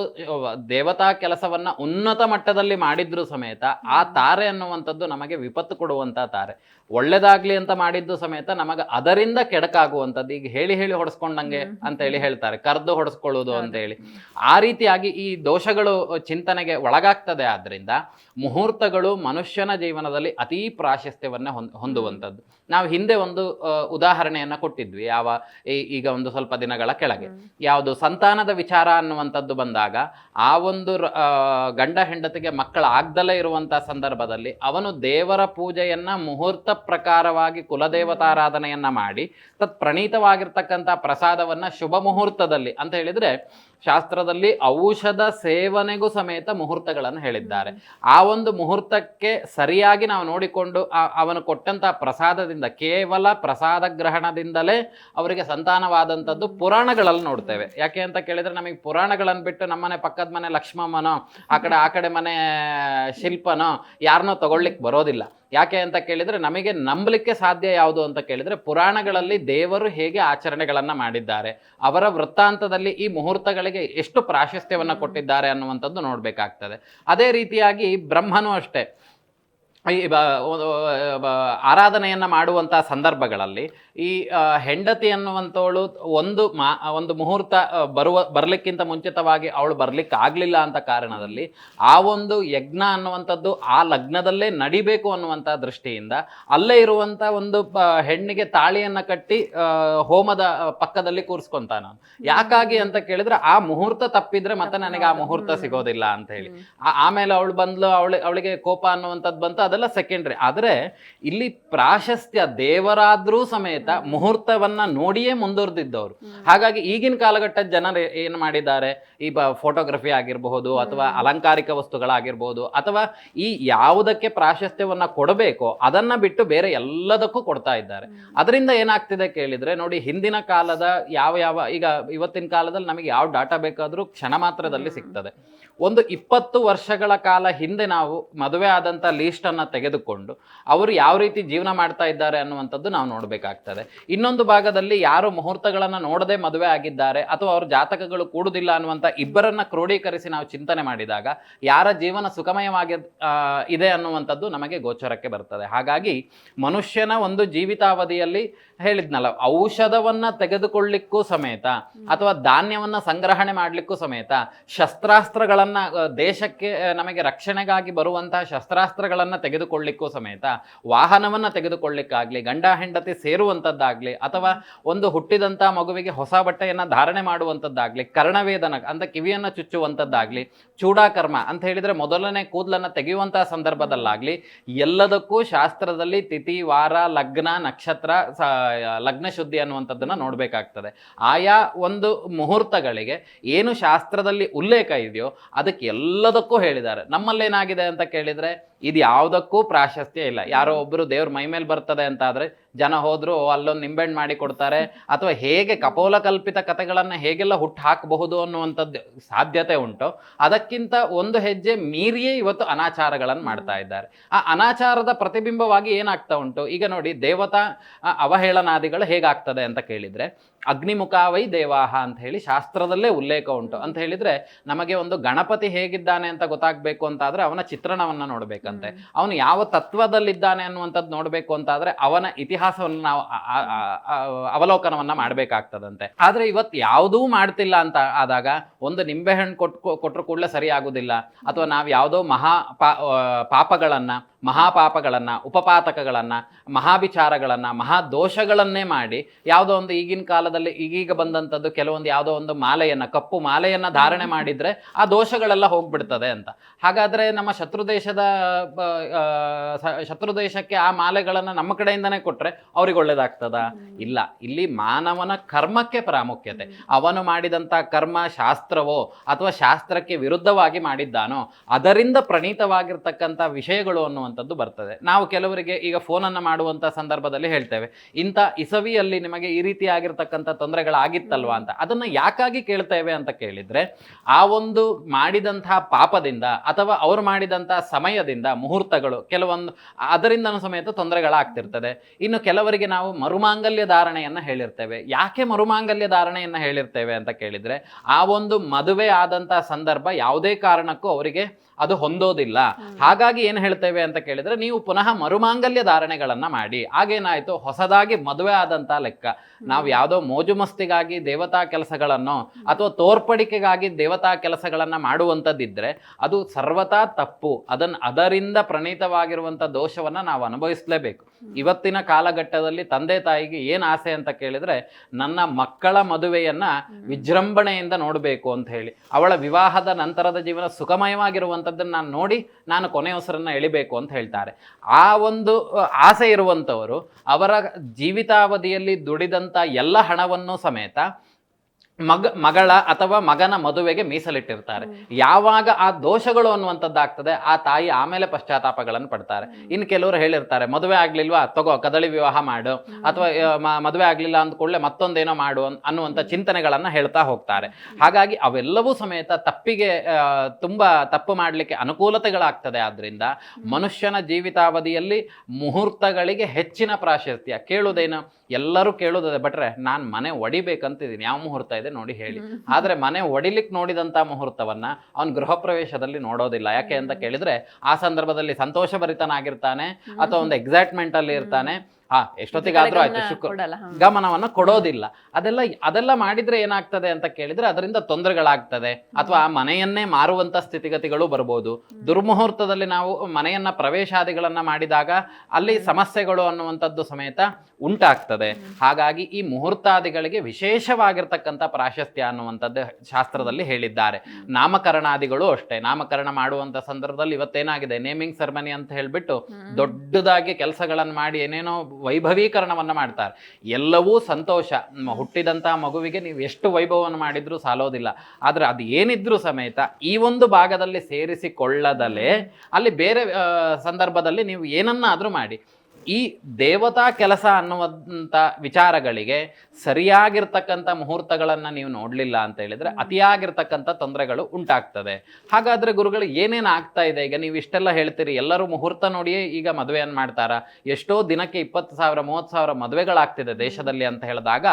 ದೇವತಾ ದೇವತಾ ಕೆಲಸವನ್ನ ಉನ್ನತ ಮಟ್ಟದಲ್ಲಿ ಮಾಡಿದ್ರು ಸಮೇತ ಆ ತಾರೆ ಅನ್ನುವಂಥದ್ದು ನಮಗೆ ವಿಪತ್ತು ಕೊಡುವಂತ ತಾರೆ. ಒಳ್ಳೇದಾಗ್ಲಿ ಅಂತ ಮಾಡಿದ್ದು ಸಮೇತ ನಮಗೆ ಅದರಿಂದ ಕೆಡಕಾಗುವಂಥದ್ದು. ಈಗ ಹೇಳಿ ಹೇಳಿ ಹೊಡೆಸ್ಕೊಂಡಂಗೆ ಅಂತ ಹೇಳಿ ಹೇಳ್ತಾರೆ. ಕರೆದು ಹೊಡೆಸ್ಕೊಳ್ಳೋದು ಅಂತ ಹೇಳಿ ಆ ರೀತಿಯಾಗಿ ಈ ದೋಷಗಳು ಚಿಂತನೆಗೆ ಒಳಗಾಗ್ತದೆ ಆದ್ರಿಂದ ಮುಹೂರ್ತಗಳು ಮನುಷ್ಯನ ಜೀವನದಲ್ಲಿ ಅತೀ ಪ್ರಾಶಸ್ತ್ಯವನ್ನ ಹೊಂದ್- ಹೊಂದುವಂಥದ್ದು. ನಾವು ಹಿಂದೆ ಒಂದು ಉದಾಹರಣೆಯನ್ನ ಕೊಟ್ಟಿದ್ವಿ. ಯಾವ ಈ- ಈಗ ಒಂದು ಸ್ವಲ್ಪ ದಿನಗಳ ಕೆಳಗೆ. ಯಾವುದು ಸಂತಾನದ ವಿಚಾರ ಅನ್ನುವಂಥದ್ದು ಬಂದಾಗ ಆ ಒಂದು ಗಂಡ ಹೆಂಡತಿಗೆ ಮಕ್ಕಳಾಗ್ದಲೇ ಇರುವಂತಹ ಸಂದರ್ಭದಲ್ಲಿ ಅವನು ದೇವರ ಪೂಜೆಯನ್ನ ಮುಹೂರ್ತ ಪ್ರಕಾರವಾಗಿ ಕುಲದೇವತಾರಾಧನೆಯನ್ನು ಮಾಡಿ ತತ್ ಪ್ರಣೀತವಾಗಿರ್ತಕ್ಕಂಥ ಪ್ರಸಾದವನ್ನ ಶುಭ ಮುಹೂರ್ತದಲ್ಲಿ ಅಂತ ಹೇಳಿದ್ರೆ ಶಾಸ್ತ್ರದಲ್ಲಿ ಔಷಧ ಸೇವನೆಗೂ ಸಮೇತ ಮುಹೂರ್ತಗಳನ್ನು ಹೇಳಿದ್ದಾರೆ. ಆ ಒಂದು ಮುಹೂರ್ತಕ್ಕೆ ಸರಿಯಾಗಿ ನಾವು ನೋಡಿಕೊಂಡು ಅವನು ಕೊಟ್ಟಂತಹ ಪ್ರಸಾದದಿಂದ ಕೇವಲ ಪ್ರಸಾದ ಗ್ರಹಣದಿಂದಲೇ ಅವರಿಗೆ ಸಂತಾನವಾದಂಥದ್ದು ಪುರಾಣಗಳಲ್ಲಿ ನೋಡ್ತೇವೆ. ಯಾಕೆ ಅಂತ ಕೇಳಿದ್ರೆ ನಮಗೆ ಪುರಾಣಗಳನ್ನು ಬಿಟ್ಟು ನಮ್ಮನೆ ಪಕ್ಕದ ಮನೆ ಲಕ್ಷ್ಮಮ್ಮನೋ, ಆ ಕಡೆ ಆ ಕಡೆ ಮನೆ ಶಿಲ್ಪನೋ ಯಾರನ್ನೋ ತಗೊಳ್ಲಿಕ್ಕೆ ಬರೋದಿಲ್ಲ. ಯಾಕೆ ಅಂತ ಕೇಳಿದ್ರೆ ನಮಗೆ ನಂಬಲಿಕ್ಕೆ ಸಾಧ್ಯ ಯಾವುದು ಅಂತ ಕೇಳಿದ್ರೆ ಪುರಾಣಗಳಲ್ಲಿ ದೇವರು ಹೇಗೆ ಆಚರಣೆಗಳನ್ನು ಮಾಡಿದ್ದಾರೆ, ಅವರ ವೃತ್ತಾಂತದಲ್ಲಿ ಈ ಮುಹೂರ್ತಗಳಿಗೆ ಎಷ್ಟು ಪ್ರಾಶಸ್ತ್ಯವನ್ನು ಕೊಟ್ಟಿದ್ದಾರೆ ಅನ್ನುವಂಥದ್ದು ನೋಡಬೇಕಾಗ್ತದೆ. ಅದೇ ರೀತಿಯಾಗಿ ಬ್ರಹ್ಮನೂ ಅಷ್ಟೇ. ಈ ಆರಾಧನೆಯನ್ನು ಮಾಡುವಂತಹ ಸಂದರ್ಭಗಳಲ್ಲಿ ಈ ಹೆಂಡತಿ ಅನ್ನುವಂಥವಳು ಒಂದು ಮಾ ಒಂದು ಮುಹೂರ್ತ ಬರುವ ಬರಲಿಕ್ಕಿಂತ ಮುಂಚಿತವಾಗಿ ಅವಳು ಬರಲಿಕ್ಕೆ ಆಗಲಿಲ್ಲ ಅಂತ ಕಾರಣದಲ್ಲಿ ಆ ಒಂದು ಯಜ್ಞ ಅನ್ನುವಂಥದ್ದು ಆ ಲಗ್ನದಲ್ಲೇ ನಡಿಬೇಕು ಅನ್ನುವಂಥ ದೃಷ್ಟಿಯಿಂದ ಅಲ್ಲೇ ಇರುವಂಥ ಒಂದು ಹೆಣ್ಣಿಗೆ ತಾಳಿಯನ್ನ ಕಟ್ಟಿ ಹೋಮದ ಪಕ್ಕದಲ್ಲಿ ಕೂರಿಸ್ಕೊಂತಾನ ಯಾಕಾಗಿ ಅಂತ ಕೇಳಿದ್ರೆ ಆ ಮುಹೂರ್ತ ತಪ್ಪಿದ್ರೆ ಮತ್ತೆ ನನಗೆ ಆ ಮುಹೂರ್ತ ಸಿಗೋದಿಲ್ಲ ಅಂತ ಹೇಳಿ. ಆ- ಆಮೇಲೆ ಅವಳು ಬಂದ್ಲು ಅವಳು ಅವಳಿಗೆ ಕೋಪ ಅನ್ನುವಂಥದ್ದು ಬಂತು ಅದೆಲ್ಲ ಸೆಕೆಂಡ್ರಿ ಆದರೆ ಇಲ್ಲಿ ಪ್ರಾಶಸ್ತ್ಯ ದೇವರಾದರೂ ಸಮೇತ ಮುಹೂರ್ತವನ್ನ ನೋಡಿಯೇ ಮುಂದುವರೆದಿದ್ದವರು. ಹಾಗಾಗಿ ಈಗಿನ ಕಾಲಘಟ್ಟದ ಜನರು ಏನು ಏನ್ ಮಾಡಿದ್ದಾರೆ? ಈ ಬ ಫೋಟೋಗ್ರಫಿ ಆಗಿರಬಹುದು ಅಥವಾ ಅಲಂಕಾರಿಕ ವಸ್ತುಗಳಾಗಿರ್ಬಹುದು ಅಥವಾ ಈ ಯಾವುದಕ್ಕೆ ಪ್ರಾಶಸ್ತ್ಯವನ್ನ ಕೊಡಬೇಕೋ ಅದನ್ನ ಬಿಟ್ಟು ಬೇರೆ ಎಲ್ಲದಕ್ಕೂ ಕೊಡ್ತಾ ಇದ್ದಾರೆ. ಅದರಿಂದ ಏನಾಗ್ತಿದೆ ಕೇಳಿದ್ರೆ ನೋಡಿ ಹಿಂದಿನ ಕಾಲದ ಯಾವ ಯಾವ ಈಗ ಇವತ್ತಿನ ಕಾಲದಲ್ಲಿ ನಮಗೆ ಯಾವ ಡಾಟಾ ಬೇಕಾದರೂ ಕ್ಷಣ ಮಾತ್ರದಲ್ಲಿ ಸಿಗ್ತದೆ. ಒಂದು ಇಪ್ಪತ್ತು ವರ್ಷಗಳ ಕಾಲ ಹಿಂದೆ ನಾವು ಮದುವೆ ಆದಂಥ ಲೀಸ್ಟನ್ನು ತೆಗೆದುಕೊಂಡು ಅವರು ಯಾವ ರೀತಿ ಜೀವನ ಮಾಡ್ತಾ ಇದ್ದಾರೆ ಅನ್ನುವಂಥದ್ದು ನಾವು ನೋಡಬೇಕಾಗ್ತದೆ. ಇನ್ನೊಂದು ಭಾಗದಲ್ಲಿ ಯಾರು ಮುಹೂರ್ತಗಳನ್ನು ನೋಡದೆ ಮದುವೆ ಆಗಿದ್ದಾರೆ ಅಥವಾ ಅವ್ರ ಜಾತಕಗಳು ಕೂಡುದಿಲ್ಲ ಅನ್ನುವಂಥ ಇಬ್ಬರನ್ನು ಕ್ರೋಢೀಕರಿಸಿ ನಾವು ಚಿಂತನೆ ಮಾಡಿದಾಗ ಯಾರ ಜೀವನ ಸುಖಮಯವಾಗಿ ಇದೆ ಅನ್ನುವಂಥದ್ದು ನಮಗೆ ಗೋಚರಕ್ಕೆ ಬರ್ತದೆ. ಹಾಗಾಗಿ ಮನುಷ್ಯನ ಒಂದು ಜೀವಿತಾವಧಿಯಲ್ಲಿ ಹೇಳಿದ್ನಲ್ಲ ಔಷಧವನ್ನ ತೆಗೆದುಕೊಳ್ಳಿಕ್ಕೂ ಸಮೇತ ಅಥವಾ ಧಾನ್ಯವನ್ನ ಸಂಗ್ರಹಣೆ ಮಾಡಲಿಕ್ಕೂ ಸಮೇತ ಶಸ್ತ್ರಾಸ್ತ್ರಗಳನ್ನ ದೇಶಕ್ಕೆ ನಮಗೆ ರಕ್ಷಣೆಗಾಗಿ ಬರುವಂತಹ ಶಸ್ತ್ರಾಸ್ತ್ರಗಳನ್ನ ತೆಗೆದುಕೊಳ್ಳಿಕ್ಕೂ ಸಮೇತ ವಾಹನವನ್ನ ತೆಗೆದುಕೊಳ್ಳಿಕ್ಕಾಗ್ಲಿ ಗಂಡ ಹೆಂಡತಿ ಸೇರುವಂಥದ್ದಾಗ್ಲಿ ಅಥವಾ ಒಂದು ಹುಟ್ಟಿದಂತ ಮಗುವಿಗೆ ಹೊಸ ಬಟ್ಟೆಯನ್ನ ಧಾರಣೆ ಮಾಡುವಂಥದ್ದಾಗ್ಲಿ ಕರ್ಣವೇದನ ಅಂತ ಕಿವಿಯನ್ನ ಚುಚ್ಚುವಂಥದ್ದಾಗ್ಲಿ ಚೂಡಾಕರ್ಮ ಅಂತ ಹೇಳಿದ್ರೆ ಮೊದಲನೇ ಕೂದಲನ್ನ ತೆಗೆಯುವಂತಹ ಸಂದರ್ಭದಲ್ಲಾಗ್ಲಿ ಎಲ್ಲದಕ್ಕೂ ಶಾಸ್ತ್ರದಲ್ಲಿ ತಿಥಿ ವಾರ ಲಗ್ನ ನಕ್ಷತ್ರ ಸ- ಲಗ್ನ ಶುದ್ಧಿ ಅನ್ನುವಂಥದ್ದನ್ನು ನೋಡಬೇಕಾಗ್ತದೆ. ಆಯಾ ಒಂದು ಮುಹೂರ್ತಗಳಿಗೆ ಏನು ಶಾಸ್ತ್ರದಲ್ಲಿ ಉಲ್ಲೇಖ ಇದೆಯೋ ಅದಕ್ಕೆ ಎಲ್ಲದಕ್ಕೂ ಹೇಳಿದ್ದಾರೆ. ನಮ್ಮಲ್ಲೇನಾಗಿದೆ ಅಂತ ಕೇಳಿದರೆ ಇದು ಯಾವುದಕ್ಕೂ ಪ್ರಾಶಸ್ತ್ಯ ಇಲ್ಲ. ಯಾರೋ ಒಬ್ಬರು ದೇವ್ರ ಮೈ ಮೇಲೆ ಬರ್ತದೆ ಅಂತ ಆದ್ರೆ ಜನ ಹೋದ್ರು "ಓ, ಅಲ್ಲೊಂದು ನಿಂಬೆಹಣ್ಣು ಮಾಡಿ ಕೊಡ್ತಾರೆ. ಅಥವಾ ಹೇಗೆ ಕಪೋಲ ಕಲ್ಪಿತ ಕಥೆಗಳನ್ನ ಹೇಗೆಲ್ಲ ಹುಟ್ಟು ಹಾಕಬಹುದು ಅನ್ನುವಂಥದ್ದು ಸಾಧ್ಯತೆ ಉಂಟು. ಅದಕ್ಕಿಂತ ಒಂದು ಹೆಜ್ಜೆ ಮೀರಿಯೇ ಇವತ್ತು ಅನಾಚಾರಗಳನ್ನು ಮಾಡ್ತಾ ಇದ್ದಾರೆ. ಆ ಅನಾಚಾರದ ಪ್ರತಿಬಿಂಬವಾಗಿ ಏನಾಗ್ತಾ ಉಂಟು? ಈಗ ನೋಡಿ ದೇವತಾ ಅವಹೇಳನಾದಿಗಳು ಹೇಗಾಗ್ತದೆ ಅಂತ ಕೇಳಿದರೆ ಅಗ್ನಿಮುಖಾವೈ ದೇವಾಹ ಅಂತ ಹೇಳಿ ಶಾಸ್ತ್ರದಲ್ಲೇ ಉಲ್ಲೇಖ ಉಂಟು. ಅಂತ ಹೇಳಿದ್ರೆ ನಮಗೆ ಒಂದು ಗಣಪತಿ ಹೇಗಿದ್ದಾನೆ ಅಂತ ಗೊತ್ತಾಗಬೇಕು ಅಂತಾದರೆ ಅವನ ಚಿತ್ರಣವನ್ನು ನೋಡಬೇಕಂತೆ. ಅವನು ಯಾವ ತತ್ವದಲ್ಲಿದ್ದಾನೆ ಅನ್ನುವಂಥದ್ದು ನೋಡಬೇಕು ಅಂತಾದರೆ ಅವನ ಇತಿಹಾಸವನ್ನು ನಾವು ಅವಲೋಕನವನ್ನು ಮಾಡ್ಬೇಕಾಗ್ತದಂತೆ. ಆದ್ರೆ ಇವತ್ತು ಯಾವುದೂ ಮಾಡ್ತಿಲ್ಲ ಅಂತ ಆದಾಗ ಒಂದು ನಿಂಬೆಹಣ್ಣು ಕೊಟ್ಟು ಕೊಟ್ಟರು ಕೂಡಲೇ ಸರಿ ಅಥವಾ ನಾವು ಯಾವುದೋ ಮಹಾ ಪಾಪಗಳನ್ನ ಮಹಾಪಾಪಗಳನ್ನು, ಉಪಪಾತಕಗಳನ್ನು, ಮಹಾವಿಚಾರಗಳನ್ನು, ಮಹಾದೋಷಗಳನ್ನೇ ಮಾಡಿ ಯಾವುದೋ ಒಂದು ಈಗಿನ ಕಾಲದಲ್ಲಿ ಈಗೀಗ ಬಂದಂಥದ್ದು ಕೆಲವೊಂದು ಯಾವುದೋ ಒಂದು ಮಾಲೆಯನ್ನು, ಕಪ್ಪು ಮಾಲೆಯನ್ನು ಧಾರಣೆ ಮಾಡಿದರೆ ಆ ದೋಷಗಳೆಲ್ಲ ಹೋಗ್ಬಿಡ್ತದೆ ಅಂತ. ಹಾಗಾದರೆ ನಮ್ಮ ಶತ್ರು ದೇಶದ ಶತ್ರು ದೇಶಕ್ಕೆ ಆ ಮಾಲೆಗಳನ್ನು ನಮ್ಮ ಕಡೆಯಿಂದನೇ ಕೊಟ್ಟರೆ ಅವ್ರಿಗೆ ಒಳ್ಳೇದಾಗ್ತದ? ಇಲ್ಲ. ಇಲ್ಲಿ ಮಾನವನ ಕರ್ಮಕ್ಕೆ ಪ್ರಾಮುಖ್ಯತೆ. ಅವನು ಮಾಡಿದಂಥ ಕರ್ಮ ಶಾಸ್ತ್ರವೋ ಅಥವಾ ಶಾಸ್ತ್ರಕ್ಕೆ ವಿರುದ್ಧವಾಗಿ ಮಾಡಿದ್ದಾನೋ ಅದರಿಂದ ಪ್ರಣೀತವಾಗಿರ್ತಕ್ಕಂಥ ವಿಷಯಗಳು ಅನ್ನುವಂಥದ್ದು ಬರ್ತದೆ. ನಾವು ಕೆಲವರಿಗೆ ಈಗ ಫೋನನ್ನು ಮಾಡುವಂಥ ಸಂದರ್ಭದಲ್ಲಿ ಹೇಳ್ತೇವೆ, ಇಂಥ ಇಸವಿಯಲ್ಲಿ ನಿಮಗೆ ಈ ರೀತಿಯಾಗಿರ್ತಕ್ಕಂಥ ತೊಂದರೆಗಳಾಗಿತ್ತಲ್ವಾ ಅಂತ. ಅದನ್ನು ಯಾಕಾಗಿ ಕೇಳ್ತೇವೆ ಅಂತ ಕೇಳಿದರೆ, ಆ ಒಂದು ಮಾಡಿದಂಥ ಪಾಪದಿಂದ ಅಥವಾ ಅವರು ಮಾಡಿದಂಥ ಸಮಯದಿಂದ ಮುಹೂರ್ತಗಳು ಕೆಲವೊಂದು, ಅದರಿಂದನೂ ಸಮೇತ ತೊಂದರೆಗಳಾಗ್ತಿರ್ತದೆ. ಇನ್ನು ಕೆಲವರಿಗೆ ನಾವು ಮರುಮಾಂಗಲ್ಯ ಧಾರಣೆಯನ್ನು ಹೇಳಿರ್ತೇವೆ. ಯಾಕೆ ಮರುಮಾಂಗಲ್ಯ ಧಾರಣೆಯನ್ನು ಹೇಳಿರ್ತೇವೆ ಅಂತ ಕೇಳಿದರೆ, ಆ ಒಂದು ಮದುವೆ ಆದಂಥ ಸಂದರ್ಭ ಯಾವುದೇ ಕಾರಣಕ್ಕೂ ಅವರಿಗೆ ಅದು ಹೊಂದೋದಿಲ್ಲ. ಹಾಗಾಗಿ ಏನು ಹೇಳ್ತೇವೆ ಅಂತ ಕೇಳಿದ್ರೆ ನೀವು ಪುನಃ ಮರುಮಾಂಗಲ್ಯ ಧಾರಣೆಗಳನ್ನ ಮಾಡಿ. ಆಗೇನಾಯ್ತು ಹೊಸದಾಗಿ ಮದುವೆ ಆದಂತ ಲೆಕ್ಕ. ನಾವು ಯಾವುದೋ ಮೋಜು ಮಸ್ತಿಗಾಗಿ ದೇವತಾ ಕೆಲಸಗಳನ್ನು ಅಥವಾ ತೋರ್ಪಡಿಕೆಗಾಗಿ ದೇವತಾ ಕೆಲಸಗಳನ್ನು ಮಾಡುವಂಥದ್ದಿದ್ರೆ ಅದು ಸರ್ವತಾ ತಪ್ಪು. ಅದನ್ನ ಅದರಿಂದ ಪ್ರಣೀತವಾಗಿರುವಂಥ ದೋಷವನ್ನ ನಾವು ಅನುಭವಿಸಲೇಬೇಕು. ಇವತ್ತಿನ ಕಾಲಘಟ್ಟದಲ್ಲಿ ತಂದೆ ತಾಯಿಗೆ ಏನು ಆಸೆ ಅಂತ ಕೇಳಿದ್ರೆ ನನ್ನ ಮಕ್ಕಳ ಮದುವೆಯನ್ನ ವಿಜೃಂಭಣೆಯಿಂದ ನೋಡಬೇಕು ಅಂತ ಹೇಳಿ. ಅವಳ ವಿವಾಹದ ನಂತರದ ಜೀವನ ಸುಖಮಯವಾಗಿರುವಂಥದ್ದನ್ನು ನಾನು ನೋಡಿ ನಾನು ಕೊನೆಯವಸರನ್ನ ಎಳಿಬೇಕು ಅಂತ ಹೇಳ್ತಾರೆ. ಆ ಒಂದು ಆಸೆ ಇರುವಂಥವರು ಅವರ ಜೀವಿತಾವಧಿಯಲ್ಲಿ ದುಡಿದಂಥ ಎಲ್ಲ ಹಣವನ್ನು ಸಮೇತ ಮಗ ಮಗಳ ಅಥವಾ ಮಗನ ಮದುವೆಗೆ ಮೀಸಲಿಟ್ಟಿರ್ತಾರೆ. ಯಾವಾಗ ಆ ದೋಷಗಳು ಅನ್ನುವಂಥದ್ದಾಗ್ತದೆ ಆ ತಾಯಿ ಆಮೇಲೆ ಪಶ್ಚಾತ್ತಾಪಗಳನ್ನು ಪಡ್ತಾರೆ. ಇನ್ನು ಕೆಲವರು ಹೇಳಿರ್ತಾರೆ ಮದುವೆ ಆಗ್ಲಿಲ್ವಾ? ತಗೋ ಕದಳಿ ವಿವಾಹ ಮಾಡು. ಅಥವಾ ಮದುವೆ ಆಗ್ಲಿಲ್ಲ ಅಂದ ಕೂಡಲೇ ಮತ್ತೊಂದೇನೋ ಮಾಡು ಅನ್- ಅನ್ನುವಂಥ ಚಿಂತನೆಗಳನ್ನು ಹೇಳ್ತಾ ಹೋಗ್ತಾರೆ. ಹಾಗಾಗಿ ಅವೆಲ್ಲವೂ ಸಮೇತ ತಪ್ಪಿಗೆ ತುಂಬ ತುಂಬಾ ತಪ್ಪು ಮಾಡಲಿಕ್ಕೆ ಅನುಕೂಲತೆಗಳಾಗ್ತದೆ. ಆದ್ದರಿಂದ ಮನುಷ್ಯನ ಜೀವಿತಾವಧಿಯಲ್ಲಿ ಮುಹೂರ್ತಗಳಿಗೆ ಹೆಚ್ಚಿನ ಪ್ರಾಶಸ್ತ್ಯ. ಕೇಳುವುದೇನು ಎಲ್ಲರೂ ಕೇಳೋದೇ ಬಟ್ರೆ ನಾನು ಮನೆ ಒಡಿಬೇಕಂತಿದ್ದೀನಿ. ಯಾವ ಮುಹೂರ್ತ ಇದೆ? ನೋಡಿ ಹೇಳಿ. ಆದರೆ ಮನೆ ಒಡಿಲಿಕ್ಕೆ ನೋಡಿದಂಥ ಮುಹೂರ್ತವನ್ನು ಅವನು ಗೃಹ ಪ್ರವೇಶದಲ್ಲಿ ನೋಡೋದಿಲ್ಲ. ಯಾಕೆ ಅಂತ ಕೇಳಿದ್ರೆ ಆ ಸಂದರ್ಭದಲ್ಲಿ ಸಂತೋಷಭರಿತನಾಗಿರ್ತಾನೆ ಅಥವಾ ಒಂದು ಎಕ್ಸೈಟ್ಮೆಂಟ್ ಅಲ್ಲಿ ಇರ್ತಾನೆ. ಹಾ ಎಷ್ಟೊತ್ತಿಗಾದ್ರೂ ಆಯ್ತು ಶುಕ್ರ. ಗಮನವನ್ನು ಕೊಡೋದಿಲ್ಲ. ಅದೆಲ್ಲ ಅದೆಲ್ಲ ಮಾಡಿದ್ರೆ ಏನಾಗ್ತದೆ ಅಂತ ಕೇಳಿದ್ರೆ ಅದರಿಂದ ತೊಂದರೆಗಳಾಗ್ತದೆ. ಅಥವಾ ಆ ಮನೆಯನ್ನೇ ಮಾರುವಂತ ಸ್ಥಿತಿಗತಿಗಳು ಬರಬಹುದು ದುರ್ಮುಹೂರ್ತದಲ್ಲಿ ನಾವು ಮನೆಯನ್ನ ಪ್ರವೇಶಾದಿಗಳನ್ನ ಮಾಡಿದಾಗ ಅಲ್ಲಿ ಸಮಸ್ಯೆಗಳು ಅನ್ನುವಂಥದ್ದು ಸಮೇತ ಉಂಟಾಗ್ತದೆ. ಹಾಗಾಗಿ ಈ ಮುಹೂರ್ತಾದಿಗಳಿಗೆ ವಿಶೇಷವಾಗಿರ್ತಕ್ಕಂಥ ಪ್ರಾಶಸ್ತ್ಯ ಅನ್ನುವಂಥದ್ದು ಶಾಸ್ತ್ರದಲ್ಲಿ ಹೇಳಿದ್ದಾರೆ. ನಾಮಕರಣಾದಿಗಳು ಅಷ್ಟೇ. ನಾಮಕರಣ ಮಾಡುವಂತ ಸಂದರ್ಭದಲ್ಲಿ ಇವತ್ತೇನಾಗಿದೆ? ನೇಮಿಂಗ್ ಸೆರೆಮನಿ ಅಂತ ಹೇಳ್ಬಿಟ್ಟು ದೊಡ್ಡದಾಗಿ ಕೆಲಸಗಳನ್ನು ಮಾಡಿ ಏನೇನೋ ವೈಭವೀಕರಣವನ್ನ ಮಾಡ್ತಾರೆ. ಎಲ್ಲವೂ ಸಂತೋಷ. ಹುಟ್ಟಿದಂಥ ಮಗುವಿಗೆ ನೀವು ಎಷ್ಟು ವೈಭವವನ್ನು ಮಾಡಿದರೂ ಸಾಲೋದಿಲ್ಲ. ಆದರೆ ಅದು ಏನಿದ್ರೂ ಸಮೇತ ಈ ಒಂದು ಭಾಗದಲ್ಲಿ ಸೇರಿಸಿಕೊಳ್ಳದಲೇ ಅಲ್ಲಿ ಬೇರೆ ಸಂದರ್ಭದಲ್ಲಿ ನೀವು ಏನನ್ನಾದರೂ ಮಾಡಿ. ಈ ದೇವತಾ ಕೆಲಸ ಅನ್ನುವಂಥ ವಿಚಾರಗಳಿಗೆ ಸರಿಯಾಗಿರ್ತಕ್ಕಂಥ ಮುಹೂರ್ತಗಳನ್ನು ನೀವು ನೋಡಲಿಲ್ಲ ಅಂತ ಹೇಳಿದರೆ ಅತಿಯಾಗಿರ್ತಕ್ಕಂಥ ತೊಂದರೆಗಳು ಉಂಟಾಗ್ತದೆ. ಹಾಗಾದರೆ ಗುರುಗಳು ಏನೇನು ಆಗ್ತಾ ಇದೆ? ಈಗ ನೀವು ಇಷ್ಟೆಲ್ಲ ಹೇಳ್ತೀರಿ ಎಲ್ಲರೂ ಮುಹೂರ್ತ ನೋಡಿಯೇ ಈಗ ಮದುವೆಯನ್ನು ಮಾಡ್ತಾರ? ಎಷ್ಟೋ ದಿನಕ್ಕೆ ಇಪ್ಪತ್ತು ಸಾವಿರ ಮೂವತ್ತು ಸಾವಿರ ಮದುವೆಗಳಾಗ್ತಿದೆ ದೇಶದಲ್ಲಿ ಅಂತ ಹೇಳಿದಾಗ